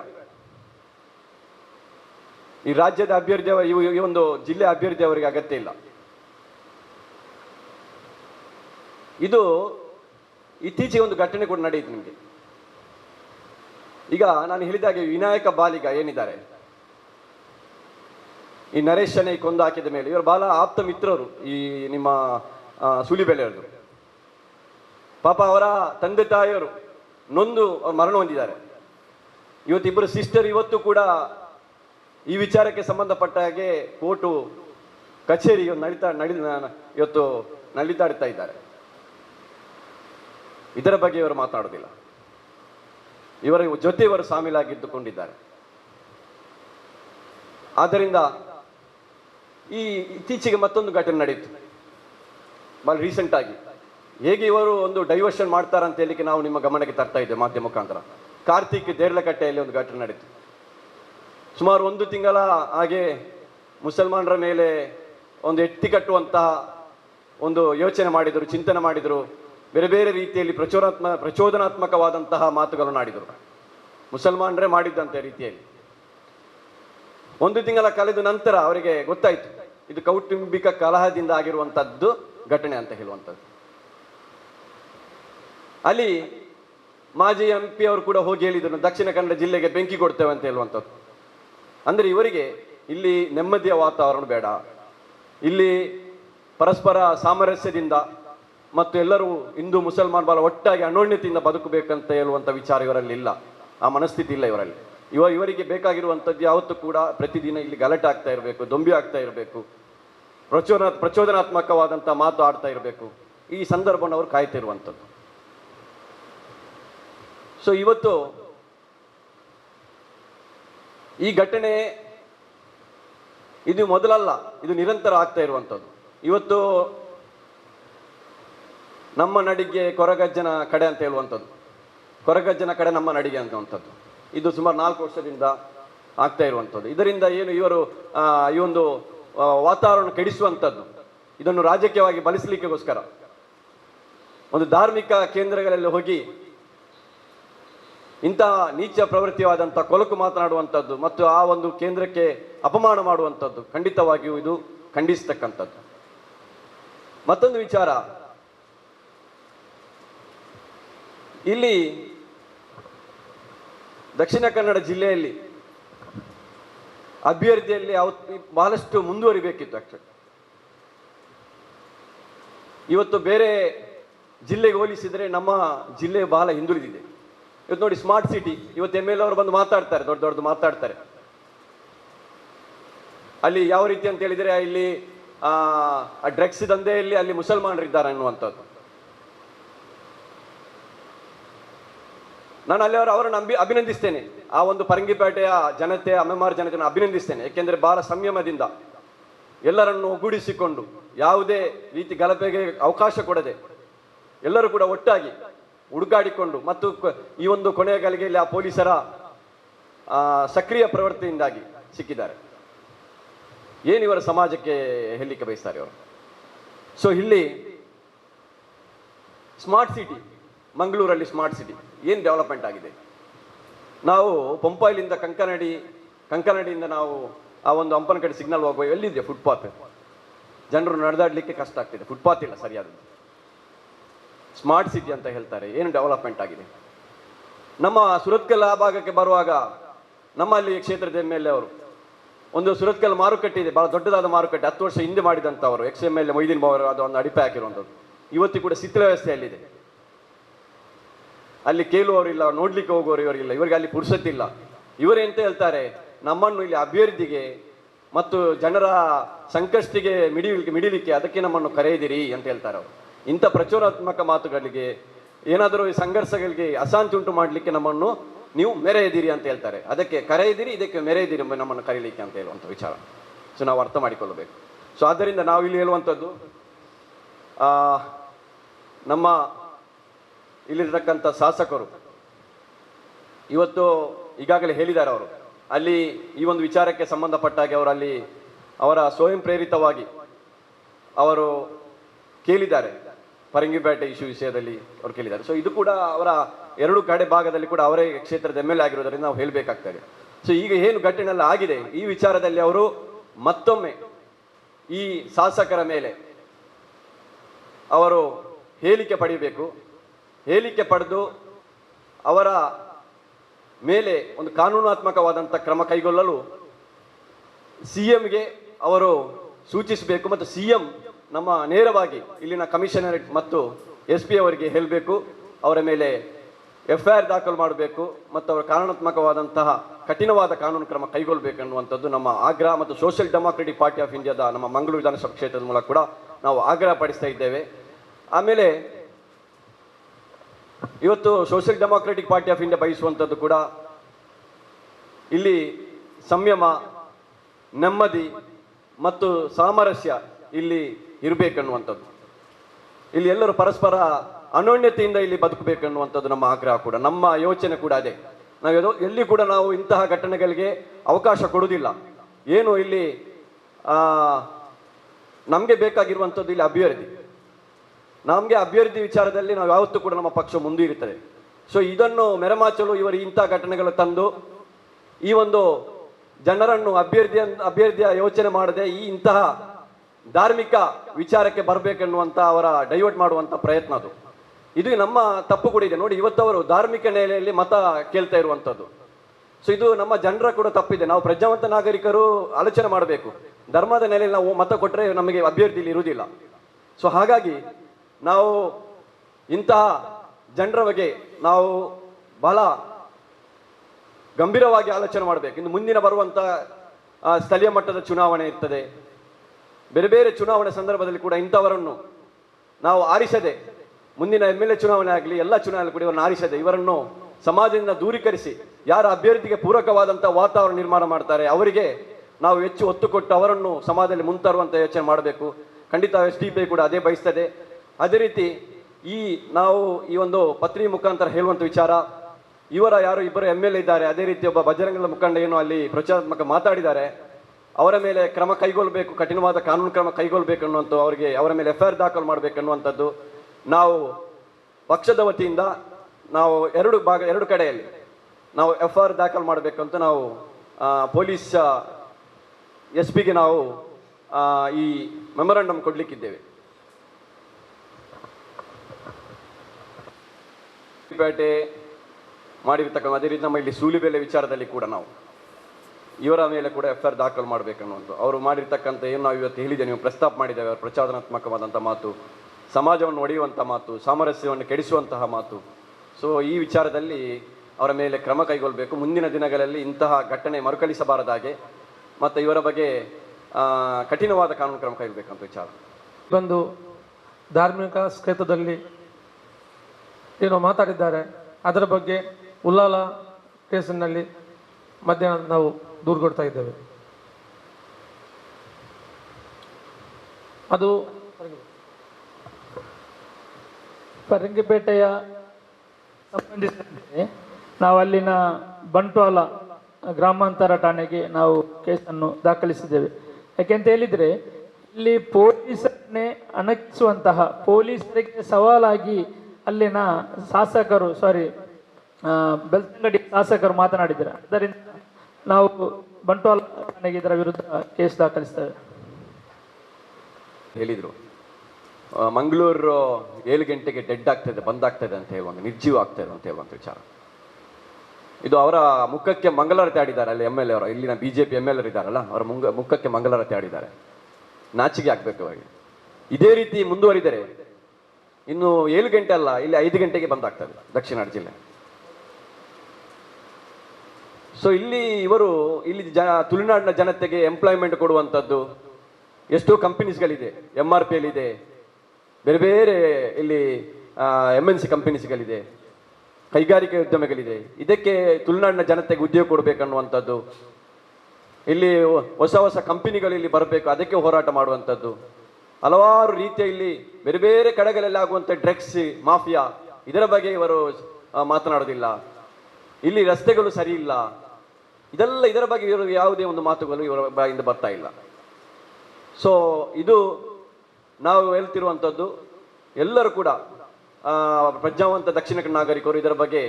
ಈ ರಾಜ್ಯದ ಅಭ್ಯರ್ಥಿ ಈ ಒಂದು ಜಿಲ್ಲೆ ಅಭ್ಯರ್ಥಿ ಅವರಿಗೆ ಅಗತ್ಯ ಇಲ್ಲ. ಇದು ಇತ್ತೀಚೆಗೆ ಒಂದು ಘಟನೆ ಕೂಡ ನಡೆಯಿತು ನಿಮಗೆ. ಈಗ ನಾನು ಹೇಳಿದಾಗೆ ವಿನಾಯಕ ಬಾಲಿಗ ಏನಿದ್ದಾರೆ? ಈ ನರೇಶನ ಈ ಕೊಂದು ಹಾಕಿದ ಮೇಲೆ ಇವರು ಬಾಲ ಆಪ್ತ ಮಿತ್ರರು ಈ ನಿಮ್ಮ ಸುಲಿಬೆಳೆಯವರು ಪಾಪ ಅವರ ತಂದೆ ತಾಯಿಯವರು ನೊಂದು ಮರಣ ಹೊಂದಿದ್ದಾರೆ. ಇವತ್ತಿಬ್ಬರು ಸಿಸ್ಟರ್ ಇವತ್ತು ಕೂಡ ಈ ವಿಚಾರಕ್ಕೆ ಸಂಬಂಧಪಟ್ಟ ಹಾಗೆ ಕೋರ್ಟು ಕಚೇರಿ ನಡಿತಾ ನಡಿ ಇವತ್ತು ನಡೀತಾಡ್ತಾ ಇದ್ದಾರೆ. ಇದರ ಬಗ್ಗೆ ಇವರು ಮಾತಾಡೋದಿಲ್ಲ. ಇವರ ಜೊತೆ ಇವರು ಸಾಮೀಲಾಗಿದ್ದುಕೊಂಡಿದ್ದಾರೆ. ಆದ್ದರಿಂದ ಈ ಇತ್ತೀಚೆಗೆ ಮತ್ತೊಂದು ಘಟನೆ ನಡೆಯಿತು ಭಾಳ ರೀಸೆಂಟ್ ಆಗಿ. ಹೇಗೆ ಇವರು ಒಂದು ಡೈವರ್ಷನ್ ಮಾಡ್ತಾರೆ ಅಂತ ಹೇಳಲಿಕ್ಕೆ ನಾವು ನಿಮ್ಮ ಗಮನಕ್ಕೆ ತರ್ತಾ ಇದ್ದೇವೆ ಮಾಧ್ಯಮ ಮುಖಾಂತರ. ಕಾರ್ತಿಕ್ ದೇರ್ಲಕಟ್ಟೆಯಲ್ಲಿ ಒಂದು ಘಟನೆ ನಡೀತು. ಸುಮಾರು ಒಂದು ತಿಂಗಳ ಹಾಗೆ ಮುಸಲ್ಮಾನರ ಮೇಲೆ ಒಂದು ಎತ್ತಿ ಕಟ್ಟುವಂತಹ ಒಂದು ಯೋಚನೆ ಮಾಡಿದರು, ಚಿಂತನೆ ಮಾಡಿದರು, ಬೇರೆ ಬೇರೆ ರೀತಿಯಲ್ಲಿ ಪ್ರಚೋದಾತ್ಮ ಪ್ರಚೋದನಾತ್ಮಕವಾದಂತಹ ಮಾತುಗಳನ್ನು ಆಡಿದರು. ಮುಸಲ್ಮಾನರೇ ಮಾಡಿದ್ದಂಥ ರೀತಿಯಲ್ಲಿ. ಒಂದು ತಿಂಗಳ ಕಳೆದ ನಂತರ ಅವರಿಗೆ ಗೊತ್ತಾಯಿತು, ಇದು ಕೌಟುಂಬಿಕ ಕಲಹದಿಂದ ಆಗಿರುವಂಥದ್ದು ಘಟನೆ ಅಂತ ಹೇಳುವಂಥದ್ದು ಅಲ್ಲಿ ಮಾಜಿ ಎಂ ಪಿ ಅವರು ಕೂಡ ಹೋಗಿ ಹೇಳಿದ್ರು, ದಕ್ಷಿಣ ಕನ್ನಡ ಜಿಲ್ಲೆಗೆ ಬೆಂಕಿ ಕೊಡ್ತೇವೆ ಅಂತ ಹೇಳುವಂಥದ್ದು. ಅಂದರೆ ಇವರಿಗೆ ಇಲ್ಲಿ ನೆಮ್ಮದಿಯ ವಾತಾವರಣ ಬೇಡ. ಇಲ್ಲಿ ಪರಸ್ಪರ ಸಾಮರಸ್ಯದಿಂದ ಮತ್ತು ಎಲ್ಲರೂ ಹಿಂದೂ, ಮುಸಲ್ಮಾನ್ ಬಾಲ ಒಟ್ಟಾಗಿ ಅನೋಣ್ಯತೆಯಿಂದ ಬದುಕಬೇಕಂತ ಹೇಳುವಂಥ ವಿಚಾರ ಇವರಲ್ಲಿ ಇಲ್ಲ. ಆ ಮನಸ್ಥಿತಿ ಇಲ್ಲ ಇವರಲ್ಲಿ. ಇವ, ಇವರಿಗೆ ಬೇಕಾಗಿರುವಂಥದ್ದು ಯಾವತ್ತೂ ಕೂಡ ಪ್ರತಿದಿನ ಇಲ್ಲಿ ಗಲಾಟೆ ಆಗ್ತಾ ಇರಬೇಕು, ದೊಂಬಿ ಆಗ್ತಾ ಇರಬೇಕು, ಪ್ರಚೋದನ, ಪ್ರಚೋದನಾತ್ಮಕವಾದಂಥ ಮಾತು ಆಡ್ತಾ ಇರಬೇಕು. ಈ ಸಂದರ್ಭವನ್ನು ಅವರು ಕಾಯ್ತಿರುವಂಥದ್ದು. ಸೊ ಇವತ್ತು ಈ ಘಟನೆ ಇದು ಮೊದಲಲ್ಲ, ಇದು ನಿರಂತರ ಆಗ್ತಾ ಇರುವಂಥದ್ದು. ಇವತ್ತು ನಮ್ಮ ನಡಿಗೆ ಕೊರಗಜ್ಜನ ಕಡೆ ಅಂತ ಹೇಳುವಂಥದ್ದು. ಕೊರಗಜ್ಜನ ಕಡೆ ನಮ್ಮ ನಡಿಗೆ ಅಂತವಂಥದ್ದು ಇದು ಸುಮಾರು ನಾಲ್ಕು ವರ್ಷದಿಂದ ಆಗ್ತಾ ಇರುವಂಥದ್ದು. ಇದರಿಂದ ಏನು ಇವರು ಈ ಒಂದು ವಾತಾವರಣ ಕೆಡಿಸುವಂಥದ್ದು. ಇದನ್ನು ರಾಜಕೀಯವಾಗಿ ಬಳಸಲಿಕ್ಕೆಗೋಸ್ಕರ ಒಂದು ಧಾರ್ಮಿಕ ಕೇಂದ್ರಗಳಲ್ಲಿ ಹೋಗಿ ಇಂತಹ ನೀಚ ಪ್ರವೃತ್ತಿಯಾದಂಥ ಕೊಲಕು ಮಾತನಾಡುವಂಥದ್ದು ಮತ್ತು ಆ ಒಂದು ಕೇಂದ್ರಕ್ಕೆ ಅಪಮಾನ ಮಾಡುವಂಥದ್ದು ಖಂಡಿತವಾಗಿಯೂ ಇದು ಖಂಡಿಸತಕ್ಕಂಥದ್ದು. ಮತ್ತೊಂದು ವಿಚಾರ. ಇಲ್ಲಿ ದಕ್ಷಿಣ ಕನ್ನಡ ಜಿಲ್ಲೆಯಲ್ಲಿ ಅಭ್ಯರ್ಥಿಯಲ್ಲಿ ಅವತ್ತು ಬಹಳಷ್ಟು ಮುಂದುವರಿಬೇಕಿತ್ತು ಆ್ಯಕ್ಚುಲಿ ಇವತ್ತು ಬೇರೆ ಜಿಲ್ಲೆಗೆ ಹೋಲಿಸಿದರೆ ನಮ್ಮ ಜಿಲ್ಲೆ ಬಹಳ ಹಿಂದುಳಿದಿದೆ. ಇವತ್ತು ನೋಡಿ ಸ್ಮಾರ್ಟ್ ಸಿಟಿ ಇವತ್ತು ಎಂ ಎಲ್ ಅವರು ಬಂದು ಮಾತಾಡ್ತಾರೆ, ದೊಡ್ಡ ದೊಡ್ಡದು ಮಾತಾಡ್ತಾರೆ. ಅಲ್ಲಿ ಯಾವ ರೀತಿ ಅಂತ ಹೇಳಿದ್ರೆ ಇಲ್ಲಿ ಡ್ರಗ್ಸ್ ದಂಧೆಯಲ್ಲಿ ಅಲ್ಲಿ ಮುಸಲ್ಮಾನರಿದ್ದಾರೆ ಅನ್ನುವಂಥದ್ದು. ನಾನು ಅಲ್ಲಿ ಅವರು ಅವರನ್ನು ಅಭಿ ಅಭಿನಂದಿಸ್ತೇನೆ. ಆ ಒಂದು ಪರಂಗಿಪೇಟೆಯ ಜನತೆ ಅಮೆಮಾರ್ ಜನತೆಯನ್ನು ಅಭಿನಂದಿಸ್ತೇನೆ. ಏಕೆಂದರೆ ಬಹಳ ಸಂಯಮದಿಂದ ಎಲ್ಲರನ್ನು ಒಗ್ಗೂಡಿಸಿಕೊಂಡು ಯಾವುದೇ ರೀತಿ ಗಲಭೆಗೆ ಅವಕಾಶ ಕೊಡದೆ ಎಲ್ಲರೂ ಕೂಡ ಒಟ್ಟಾಗಿ ಹುಡುಕಾಡಿಕೊಂಡು ಮತ್ತು ಈ ಒಂದು ಕೊನೆಯ ಗಳಿಗೆಯಲ್ಲಿ ಆ ಪೊಲೀಸರ ಸಕ್ರಿಯ ಪ್ರವೃತ್ತಿಯಿಂದಾಗಿ ಸಿಕ್ಕಿದ್ದಾರೆ. ಏನು ಇವರ ಸಮಾಜಕ್ಕೆ ಹೇಳಲಿಕ್ಕೆ ಬಯಸ್ತಾರೆ ಅವರು? ಸೊ ಇಲ್ಲಿ ಸ್ಮಾರ್ಟ್ ಸಿಟಿ ಮಂಗಳೂರಲ್ಲಿ ಸ್ಮಾರ್ಟ್ ಸಿಟಿ ಏನು ಡೆವಲಪ್ಮೆಂಟ್ ಆಗಿದೆ? ನಾವು ಪಂಪಾಯಿಲಿಂದ ಕಂಕನಡಿ, ಕಂಕನಡಿಯಿಂದ ನಾವು ಆ ಒಂದು ಹಂಪನಕಡೆ ಸಿಗ್ನಲ್ ಹೋಗುವ ಎಲ್ಲಿದೆ ಫುಟ್ಪಾತ್ ಜನರು ನಡೆದಾಡಲಿಕ್ಕೆ ಕಷ್ಟ ಆಗ್ತಿದೆ. ಫುಟ್ಪಾತ್ ಇಲ್ಲ ಸರಿಯಾದ ಸ್ಮಾರ್ಟ್ ಸಿಟಿ ಅಂತ ಹೇಳ್ತಾರೆ. ಏನು ಡೆವಲಪ್ಮೆಂಟ್ ಆಗಿದೆ? ನಮ್ಮ ಸುರತ್ಕಲ್ ಆ ಭಾಗಕ್ಕೆ ಬರುವಾಗ ನಮ್ಮಲ್ಲಿ ಕ್ಷೇತ್ರದ ಎಂ ಎಲ್ ಎ ಅವರು ಒಂದು ಸುರತ್ಕಲ್ ಮಾರುಕಟ್ಟೆ ಇದೆ. ಬಹಳ ದೊಡ್ಡದಾದ ಮಾರುಕಟ್ಟೆ, ಹತ್ತು ವರ್ಷ ಹಿಂದೆ ಮಾಡಿದಂಥವರು, ex M L A Moideen ಅದು ಒಂದು ಅಡಿಪೆ ಹಾಕಿರುವಂಥದ್ದು ಇವತ್ತು ಕೂಡ ಶಿಥಿಲ ವ್ಯವಸ್ಥೆಯಲ್ಲಿದೆ ಅಲ್ಲಿ ಕೇಳುವವರಿಲ್ಲ ನೋಡ್ಲಿಕ್ಕೆ ಹೋಗುವವರು ಇವರಿಲ್ಲ ಇವರಿಗೆ ಅಲ್ಲಿ ಪುರುಸತ್ತಿಲ್ಲ. ಇವರೆಂತ ಹೇಳ್ತಾರೆ? ನಮ್ಮನ್ನು ಇಲ್ಲಿ ಅಭಿವೃದ್ಧಿಗೆ ಮತ್ತು ಜನರ ಸಂಕಷ್ಟಿಗೆ ಮಿಡಿಲಿಕ್ಕೆ ಮಿಡಿಲಿಕ್ಕೆ ಅದಕ್ಕೆ ನಮ್ಮನ್ನು ಕರೆಯದಿರಿ ಅಂತ ಹೇಳ್ತಾರೆ ಅವರು. ಇಂಥ ಪ್ರಚೋರಾತ್ಮಕ ಮಾತುಗಳಿಗೆ, ಏನಾದರೂ ಈ ಸಂಘರ್ಷಗಳಿಗೆ ಅಶಾಂತಿ ಉಂಟು ಮಾಡಲಿಕ್ಕೆ ನಮ್ಮನ್ನು ನೀವು ಮೆರೆಯದಿರಿ ಅಂತ ಹೇಳ್ತಾರೆ. ಅದಕ್ಕೆ ಕರೆಯದಿರಿ, ಇದಕ್ಕೆ ಮೆರೆಯದಿರಿ ನಮ್ಮನ್ನು ಕರೀಲಿಕ್ಕೆ ಅಂತ ಹೇಳುವಂಥ ವಿಚಾರ. ಸೊ, ನಾವು ಅರ್ಥ ಮಾಡಿಕೊಳ್ಳಬೇಕು. ಸೊ, ಆದ್ದರಿಂದ ನಾವು ಇಲ್ಲಿ ಹೇಳುವಂಥದ್ದು ನಮ್ಮ ಇಲ್ಲಿರ್ತಕ್ಕಂಥ ಶಾಸಕರು, ಇವತ್ತು ಈಗಾಗಲೇ ಹೇಳಿದ್ದಾರೆ ಅವರು. ಅಲ್ಲಿ ಈ ಒಂದು ವಿಚಾರಕ್ಕೆ ಸಂಬಂಧಪಟ್ಟ ಹಾಗೆ ಅವರಲ್ಲಿ ಅವರ ಸ್ವಯಂ ಪ್ರೇರಿತವಾಗಿ ಅವರು ಕೇಳಿದ್ದಾರೆ. ಪರಂಗಿಪೇಟೆ ಇಶ್ಯೂ ವಿಷಯದಲ್ಲಿ ಅವರು ಕೇಳಿದ್ದಾರೆ. ಸೊ ಇದು ಕೂಡ ಅವರ ಎರಡು ಕಡೆ ಭಾಗದಲ್ಲಿ ಕೂಡ ಅವರೇ ಕ್ಷೇತ್ರದ ಎಂ ಎಲ್ ಎ ಆಗಿರೋದ್ರಿಂದ ನಾವು ಹೇಳಬೇಕಾಗ್ತದೆ ಸೊ ಈಗ ಏನು ಘಟನೆಲ್ಲ ಆಗಿದೆ? ಈ ವಿಚಾರದಲ್ಲಿ ಅವರು ಮತ್ತೊಮ್ಮೆ ಈ ಶಾಸಕರ ಮೇಲೆ ಅವರು ಹೇಳಿಕೆ ಪಡಿಬೇಕು ಹೇಳಿಕೆ ಪಡೆದು ಅವರ ಮೇಲೆ ಒಂದು ಕಾನೂನಾತ್ಮಕವಾದಂಥ ಕ್ರಮ ಕೈಗೊಳ್ಳಲು ಸಿ ಎಂಗೆ ಅವರು ಸೂಚಿಸಬೇಕು ಮತ್ತು ಸಿ ಎಂ ನಮ್ಮ ನೇರವಾಗಿ ಇಲ್ಲಿನ ಕಮಿಷನರೇಟ್ ಮತ್ತು ಎಸ್ ಪಿ ಅವರಿಗೆ ಹೇಳಬೇಕು. ಅವರ ಮೇಲೆ ಎಫ್ ಐ ಆರ್ ದಾಖಲು ಮಾಡಬೇಕು ಮತ್ತು ಅವರ ಕಾರಣಾತ್ಮಕವಾದಂತಹ ಕಠಿಣವಾದ ಕಾನೂನು ಕ್ರಮ ಕೈಗೊಳ್ಳಬೇಕನ್ನುವಂಥದ್ದು ನಮ್ಮ ಆಗ್ರಹ ಮತ್ತು ಸೋಷಿಯಲ್ ಡೆಮಾಕ್ರೆಟಿಕ್ ಪಾರ್ಟಿ ಆಫ್ ಇಂಡಿಯಾದ ನಮ್ಮ ಮಂಗಳೂರು ವಿಧಾನಸಭಾ ಕ್ಷೇತ್ರದ ಮೂಲಕ ಕೂಡ ನಾವು ಆಗ್ರಹ ಪಡಿಸ್ತಾ ಇದ್ದೇವೆ. ಆಮೇಲೆ ಇವತ್ತು Social Democratic Party of India ಬಯಸುವಂಥದ್ದು ಕೂಡ ಇಲ್ಲಿ ಸಂಯಮ, ನೆಮ್ಮದಿ ಮತ್ತು ಸಾಮರಸ್ಯ ಇಲ್ಲಿ ಇರಬೇಕನ್ನುವಂಥದ್ದು. ಇಲ್ಲಿ ಎಲ್ಲರೂ ಪರಸ್ಪರ ಅನೋನ್ಯತೆಯಿಂದ ಇಲ್ಲಿ ಬದುಕಬೇಕನ್ನುವಂಥದ್ದು ನಮ್ಮ ಆಗ್ರಹ ಕೂಡ, ನಮ್ಮ ಯೋಚನೆ ಕೂಡ ಅದೇ. ನಾವು ಎಲ್ಲೋ ಕೂಡ ನಾವು ಇಂತಹ ಘಟನೆಗಳಿಗೆ ಅವಕಾಶ ಕೊಡುವುದಿಲ್ಲ. ಏನು ಇಲ್ಲಿ ನಮಗೆ ಬೇಕಾಗಿರುವಂಥದ್ದು ಇಲ್ಲಿ ಅಭ್ಯರ್ಥಿ ನಮಗೆ ಅಭ್ಯರ್ಥಿ ವಿಚಾರದಲ್ಲಿ ನಾವು ಯಾವತ್ತೂ ಕೂಡ ನಮ್ಮ ಪಕ್ಷ ಮುಂದಿರುತ್ತದೆ. ಸೊ ಇದನ್ನು ಮೆರಮಾಚಲು ಇವರು ಇಂಥ ಘಟನೆಗಳು ತಂದು, ಈ ಒಂದು ಜನರನ್ನು ಅಭ್ಯರ್ಥಿ ಅಭ್ಯರ್ಥಿಯ ಯೋಚನೆ ಮಾಡದೆ ಈ ಇಂತಹ ಧಾರ್ಮಿಕ ವಿಚಾರಕ್ಕೆ ಬರಬೇಕೆನ್ನುವಂಥ ಅವರ ಡೈವರ್ಟ್ ಮಾಡುವಂಥ ಪ್ರಯತ್ನ ಅದು. ಇದು ನಮ್ಮ ತಪ್ಪು ಕೂಡ ಇದೆ. ನೋಡಿ, ಇವತ್ತವರು ಧಾರ್ಮಿಕ ನೆಲೆಯಲ್ಲಿ ಮತ ಕೇಳ್ತಾ ಇರುವಂಥದ್ದು ಸೊ ಇದು ನಮ್ಮ ಜನರ ಕೂಡ ತಪ್ಪಿದೆ. ನಾವು ಪ್ರಜಾವಂತ ನಾಗರಿಕರು ಆಲೋಚನೆ ಮಾಡಬೇಕು. ಧರ್ಮದ ನೆಲೆಯಲ್ಲಿ ನಾವು ಮತ ಕೊಟ್ಟರೆ ನಮಗೆ ಅಭ್ಯರ್ಥಿ ಇರುವುದಿಲ್ಲ. ಸೊ ಹಾಗಾಗಿ ನಾವು ಇಂತಹ ಜನರ ಬಗ್ಗೆ ನಾವು ಬಹಳ ಗಂಭೀರವಾಗಿ ಆಲೋಚನೆ ಮಾಡಬೇಕು. ಇನ್ನು ಮುಂದಿನ ಬರುವಂತ ಸ್ಥಳೀಯ ಮಟ್ಟದ ಚುನಾವಣೆ ಇರ್ತದೆ. ಬೇರೆ ಬೇರೆ ಚುನಾವಣೆ ಸಂದರ್ಭದಲ್ಲಿ ಕೂಡ ಇಂಥವರನ್ನು ನಾವು ಆರಿಸದೆ, ಮುಂದಿನ ಎಂ ಎಲ್ ಎ ಚುನಾವಣೆ ಆಗಲಿ, ಎಲ್ಲ ಚುನಾವಣೆ ಕೂಡ ಇವರನ್ನು ಆರಿಸದೆ, ಇವರನ್ನು ಸಮಾಜದಿಂದ ದೂರೀಕರಿಸಿ, ಯಾರ ಅಭ್ಯರ್ಥಿಗೆ ಪೂರಕವಾದಂಥ ವಾತಾವರಣ ನಿರ್ಮಾಣ ಮಾಡ್ತಾರೆ, ಅವರಿಗೆ ನಾವು ಹೆಚ್ಚು ಒತ್ತು ಕೊಟ್ಟು ಅವರನ್ನು ಸಮಾಜದಲ್ಲಿ ಮುಂತರುವಂಥ ಯೋಚನೆ ಮಾಡಬೇಕು. ಖಂಡಿತ ಎಸ್ ಡಿ ಪಿ ಕೂಡ ಅದೇ ಬಯಸ್ತದೆ. ಅದೇ ರೀತಿ ಈ ನಾವು ಈ ಒಂದು ಪತ್ರಿ ಮುಖಾಂತರ ಹೇಳುವಂಥ ವಿಚಾರ, ಇವರ ಯಾರು ಇಬ್ಬರು ಎಂ ಎಲ್ ಇದ್ದಾರೆ, ಅದೇ ರೀತಿ ಒಬ್ಬ ಬಜರಂಗದ ಮುಖಂಡ ಏನು ಅಲ್ಲಿ ಪ್ರಚಾರಾತ್ಮಕ ಮಾತಾಡಿದ್ದಾರೆ ಅವರ ಮೇಲೆ ಕ್ರಮ ಕೈಗೊಳ್ಳಬೇಕು, ಕಠಿಣವಾದ ಕಾನೂನು ಕ್ರಮ ಕೈಗೊಳ್ಳಬೇಕು ಅನ್ನುವಂಥ ಅವರಿಗೆ, ಅವರ ಮೇಲೆ ಎಫ್ ಐ ಆರ್ ದಾಖಲು ಮಾಡಬೇಕನ್ನುವಂಥದ್ದು ನಾವು ಪಕ್ಷದ ವತಿಯಿಂದ ನಾವು ಎರಡು ಭಾಗ, ಎರಡು ಕಡೆಯಲ್ಲಿ ನಾವು ಎಫ್ ಐ ಆರ್ ದಾಖಲು ಮಾಡಬೇಕು ಅಂತ ನಾವು ಪೊಲೀಸ್ ಎಸ್ ಪಿಗೆ ನಾವು ಈ ಮೆಮೊರಾಂಡಮ್ ಕೊಡಲಿಕ್ಕಿದ್ದೇವೆ. ಪೇಟೆ ಮಾಡಿರ್ತಕ್ಕಂಥ, ಅದೇ ರೀತಿ ನಮ್ಮ ಇಲ್ಲಿ ಸೂಲಿಬೆಲೆ ವಿಚಾರದಲ್ಲಿ ಕೂಡ ನಾವು ಇವರ ಮೇಲೆ ಕೂಡ ಎಫ್ ಆರ್ ದಾಖಲು ಮಾಡಬೇಕನ್ನುವಂಥ ಅವರು ಮಾಡಿರ್ತಕ್ಕಂಥ ಏನು ನಾವು ಇವತ್ತು ಹೇಳಿದೆ, ನೀವು ಪ್ರಸ್ತಾಪ ಮಾಡಿದ್ದೇವೆ, ಅವರ ಪ್ರಚೋದನಾತ್ಮಕವಾದಂಥ ಮಾತು, ಸಮಾಜವನ್ನು ಒಡೆಯುವಂಥ ಮಾತು, ಸಾಮರಸ್ಯವನ್ನು ಕೆಡಿಸುವಂತಹ ಮಾತು. ಸೊ ಈ ವಿಚಾರದಲ್ಲಿ ಅವರ ಮೇಲೆ ಕ್ರಮ ಕೈಗೊಳ್ಳಬೇಕು. ಮುಂದಿನ ದಿನಗಳಲ್ಲಿ ಇಂತಹ ಘಟನೆ ಮರುಕಳಿಸಬಾರದಾಗೆ ಮತ್ತು ಇವರ ಬಗ್ಗೆ ಕಠಿಣವಾದ ಕಾನೂನು ಕ್ರಮ ಕೈಗೊಳ್ಳಬೇಕಂತ ವಿಚಾರ. ಬಂದು ಧಾರ್ಮಿಕ ಕ್ಷೇತ್ರದಲ್ಲಿ ಏನೋ ಮಾತಾಡಿದ್ದಾರೆ. ಅದರ ಬಗ್ಗೆ ಉಲ್ಲಾಲ ಕೇಸಿನಲ್ಲಿ ಮಧ್ಯಾಹ್ನ ನಾವು ದೂರು ಕೊಡ್ತಾ ಇದ್ದೇವೆ. ಅದು ಪರಂಗಿಪೇಟೆಯ ಸಂಬಂಧಿಸಿದಂತೆ ನಾವು ಅಲ್ಲಿನ ಬಂಟ್ವಾಳ ಗ್ರಾಮಾಂತರ ಠಾಣೆಗೆ ನಾವು ಕೇಸನ್ನು ದಾಖಲಿಸಿದ್ದೇವೆ. ಯಾಕೆಂತ ಹೇಳಿದ್ರೆ, ಇಲ್ಲಿ ಪೊಲೀಸರನ್ನೇ ಅಣಕಿಸುವಂತಹ ಪೊಲೀಸರಿಗೆ ಸವಾಲಾಗಿ ಅಲ್ಲಿನ ಶಾಸಕರು ಸಾರಿ ಬೆಳ್ತಂಗಡಿ ಶಾಸಕರು ಮಾತನಾಡಿದ್ದಾರೆ. ಅದರಿಂದ ನಾವು ಬಂಟ್ವಾಳ ಠಾಣೆಗೆ ಇದರ ವಿರುದ್ಧ ಕೇಸ್ ದಾಖಲಿಸ್ತೇವೆ. ಹೇಳಿದರು. ಮಂಗಳೂರು ಏಳು ಗಂಟೆಗೆ ಡೆಡ್ ಆಗ್ತದೆ, ಬಂದ್ ಆಗ್ತದೆ ಅಂತ ಹೇಳುವಂಥ ನಿರ್ಜೀವ ಆಗ್ತದೆ ಅಂತ ಹೇಳುವಂಥ ವಿಚಾರ. ಇದು ಅವರ ಮುಖಕ್ಕೆ ಮಂಗಳಾರತೆ ಆಡಿದ್ದಾರೆ ಅಲ್ಲಿ ಎಂ ಎಲ್ ಎ ಅವರು. ಇಲ್ಲಿನ B J P M L ಎರ್ ಇದ್ದಾರಲ್ಲ, ಅವರ ಮುಂಗ, ಮುಖಕ್ಕೆ ಮಂಗಳಾರತಿ ಆಡಿದ್ದಾರೆ ನಾಚಿಕೆ ಆಗಬೇಕು ಅವರಿಗೆ. ಇದೇ ರೀತಿ ಮುಂದುವರಿದರೆ, ಇನ್ನು ಏಳು ಗಂಟೆ ಅಲ್ಲ, ಇಲ್ಲಿ ಐದು ಗಂಟೆಗೆ ಬಂದಾಗ್ತದೆ ದಕ್ಷಿಣ ಜಿಲ್ಲೆ. ಸೊ ಇಲ್ಲಿ ಇವರು, ಇಲ್ಲಿ ಜನ, ತುಳುನಾಡಿನ ಜನತೆಗೆ ಎಂಪ್ಲಾಯ್ಮೆಂಟ್ ಕೊಡುವಂಥದ್ದು ಎಷ್ಟೋ ಕಂಪನೀಸ್ಗಳಿದೆ ಎಂ ಆರ್ ಪಿ ಇದೆ ಬೇರೆ ಬೇರೆ ಇಲ್ಲಿ ಎಂ ಎನ್ ಸಿ ಕಂಪನೀಸ್ಗಳಿದೆ ಕೈಗಾರಿಕೆ ಉದ್ಯಮಗಳಿದೆ. ಇದಕ್ಕೆ ತುಳುನಾಡಿನ ಜನತೆಗೆ ಉದ್ಯೋಗ ಕೊಡಬೇಕನ್ನುವಂಥದ್ದು. ಇಲ್ಲಿ ಹೊಸ ಹೊಸ ಕಂಪನಿಗಳು ಇಲ್ಲಿ ಬರಬೇಕು, ಅದಕ್ಕೆ ಹೋರಾಟ ಮಾಡುವಂಥದ್ದು. ಹಲವಾರು ರೀತಿಯ ಇಲ್ಲಿ ಬೇರೆ ಬೇರೆ ಕಡೆಗಳಲ್ಲಿ ಆಗುವಂಥ ಡ್ರಗ್ಸ್ ಮಾಫಿಯಾ ಇದರ ಬಗ್ಗೆ ಇವರು ಮಾತನಾಡೋದಿಲ್ಲ ಇಲ್ಲಿ ರಸ್ತೆಗಳು ಸರಿ ಇಲ್ಲ. ಇದೆಲ್ಲ ಇದರ ಬಗ್ಗೆ ಇವರು ಯಾವುದೇ ಒಂದು ಮಾತುಗಳು ಇವರ ಬಾಯಿಂದ ಬರ್ತಾ ಇಲ್ಲ. ಸೊ ಇದು ನಾವು ಹೇಳ್ತಿರುವಂಥದ್ದು ಎಲ್ಲರೂ ಕೂಡ ಪ್ರಜ್ಞಾವಂತ ದಕ್ಷಿಣ ಕನ್ನಡ ನಾಗರಿಕರು ಇದರ ಬಗ್ಗೆ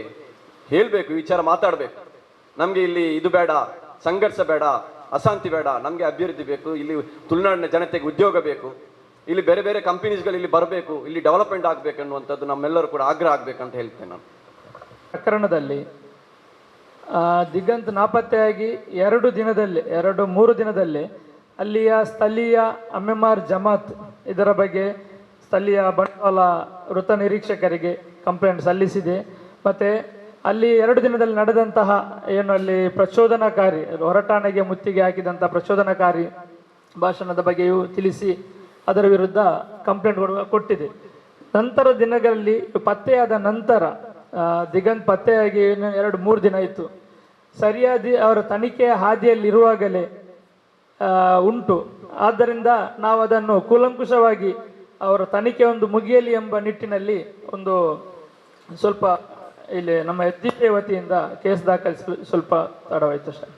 ಹೇಳಬೇಕು, ವಿಚಾರ ಮಾತಾಡಬೇಕು. ನಮಗೆ ಇಲ್ಲಿ ಇದು ಬೇಡ, ಸಂಘರ್ಷ ಬೇಡ, ಅಶಾಂತಿ ಬೇಡ, ನಮಗೆ ಅಭಿವೃದ್ಧಿ ಬೇಕು, ಇಲ್ಲಿ ತುಳುನಾಡಿನ ಜನತೆಗೆ ಉದ್ಯೋಗ ಬೇಕು, ಇಲ್ಲಿ ಬೇರೆ ಬೇರೆ ಕಂಪನೀಸ್ಗಳು ಇಲ್ಲಿ ಬರಬೇಕು, ಇಲ್ಲಿ ಡೆವಲಪ್ಮೆಂಟ್ ಆಗಬೇಕು ಅನ್ನುವಂಥದ್ದು ನಮ್ಮೆಲ್ಲರೂ ಕೂಡ ಆಗ್ರಹ ಆಗ್ಬೇಕಂತ ಹೇಳ್ತೇನೆ ನಾನು. ಪ್ರಕರಣದಲ್ಲಿ ದಿಗಂತ್ ನಾಪತ್ತೆಯಾಗಿ ಎರಡು ದಿನದಲ್ಲಿ, ಎರಡು ಮೂರು ದಿನದಲ್ಲಿ ಅಲ್ಲಿಯ ಸ್ಥಳೀಯ ಎಮ್ಎಂಆರ್ ಜಮಾತ್ ಇದರ ಬಗ್ಗೆ ಸ್ಥಳೀಯ ಬಂಡವಾಳ ವೃತ್ತ ನಿರೀಕ್ಷಕರಿಗೆ ಕಂಪ್ಲೇಂಟ್ ಸಲ್ಲಿಸಿದೆ. ಮತ್ತೆ ಅಲ್ಲಿ ಎರಡು ದಿನದಲ್ಲಿ ನಡೆದಂತಹ ಏನು ಅಲ್ಲಿ ಪ್ರಚೋದನಕಾರಿ ಹೊರಟಾಣೆಗೆ ಮುತ್ತಿಗೆ ಹಾಕಿದಂಥ ಪ್ರಚೋದನಕಾರಿ ಭಾಷಣದ ಬಗ್ಗೆಯೂ ತಿಳಿಸಿ ಅದರ ವಿರುದ್ಧ ಕಂಪ್ಲೇಂಟ್ ಕೊಟ್ಟಿದೆ. ನಂತರ ದಿನಗಳಲ್ಲಿ ಪತ್ತೆಯಾದ ನಂತರ ದಿಗಂತ್ ಪತ್ತೆಯಾಗಿ ಇನ್ನು ಎರಡು ಮೂರು ದಿನ ಇತ್ತು. ಸರಿಯಾದ ಅವರ ತನಿಖೆಯ ಹಾದಿಯಲ್ಲಿರುವಾಗಲೇ ಉಂಟು. ಆದ್ದರಿಂದ ನಾವು ಅದನ್ನು ಕೂಲಂಕುಷವಾಗಿ ಅವರ ತನಿಖೆ ಒಂದು ಮುಗಿಯಲಿ ಎಂಬ ನಿಟ್ಟಿನಲ್ಲಿ ಒಂದು ಸ್ವಲ್ಪ ಇಲ್ಲಿ ನಮ್ಮ ಎಚ್ ವತಿಯಿಂದ ಕೇಸ್ ದಾಖಲಿಸಿ ಸ್ವಲ್ಪ ತಡವಾಯಿತು ಸರ್.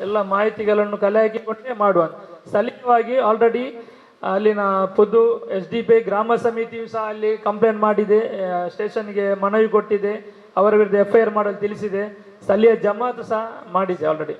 ಎಲ್ಲ ಮಾಹಿತಿಗಳನ್ನು ಕಲೆ ಹಾಕಿಕೊಂಡೇ ಮಾಡುವ ಸ್ಥಳೀಯವಾಗಿ ಆಲ್ರೆಡಿ ಅಲ್ಲಿನ ಪುದು ಎಸ್ ಡಿ ಪಿ ಗ್ರಾಮ ಸಮಿತಿಯು ಸಹ ಅಲ್ಲಿ ಕಂಪ್ಲೇಂಟ್ ಮಾಡಿದೆ. ಸ್ಟೇಷನ್ಗೆ ಮನವಿ ಕೊಟ್ಟಿದೆ. ಅವರ ವಿರುದ್ಧ ಎಫ್ ಐ ಆರ್ ಮಾಡಲು ತಿಳಿಸಿದೆ. ಸ್ಥಳೀಯ ಜಮಾತು ಸಹ ಮಾಡಿದೆ ಆಲ್ರೆಡಿ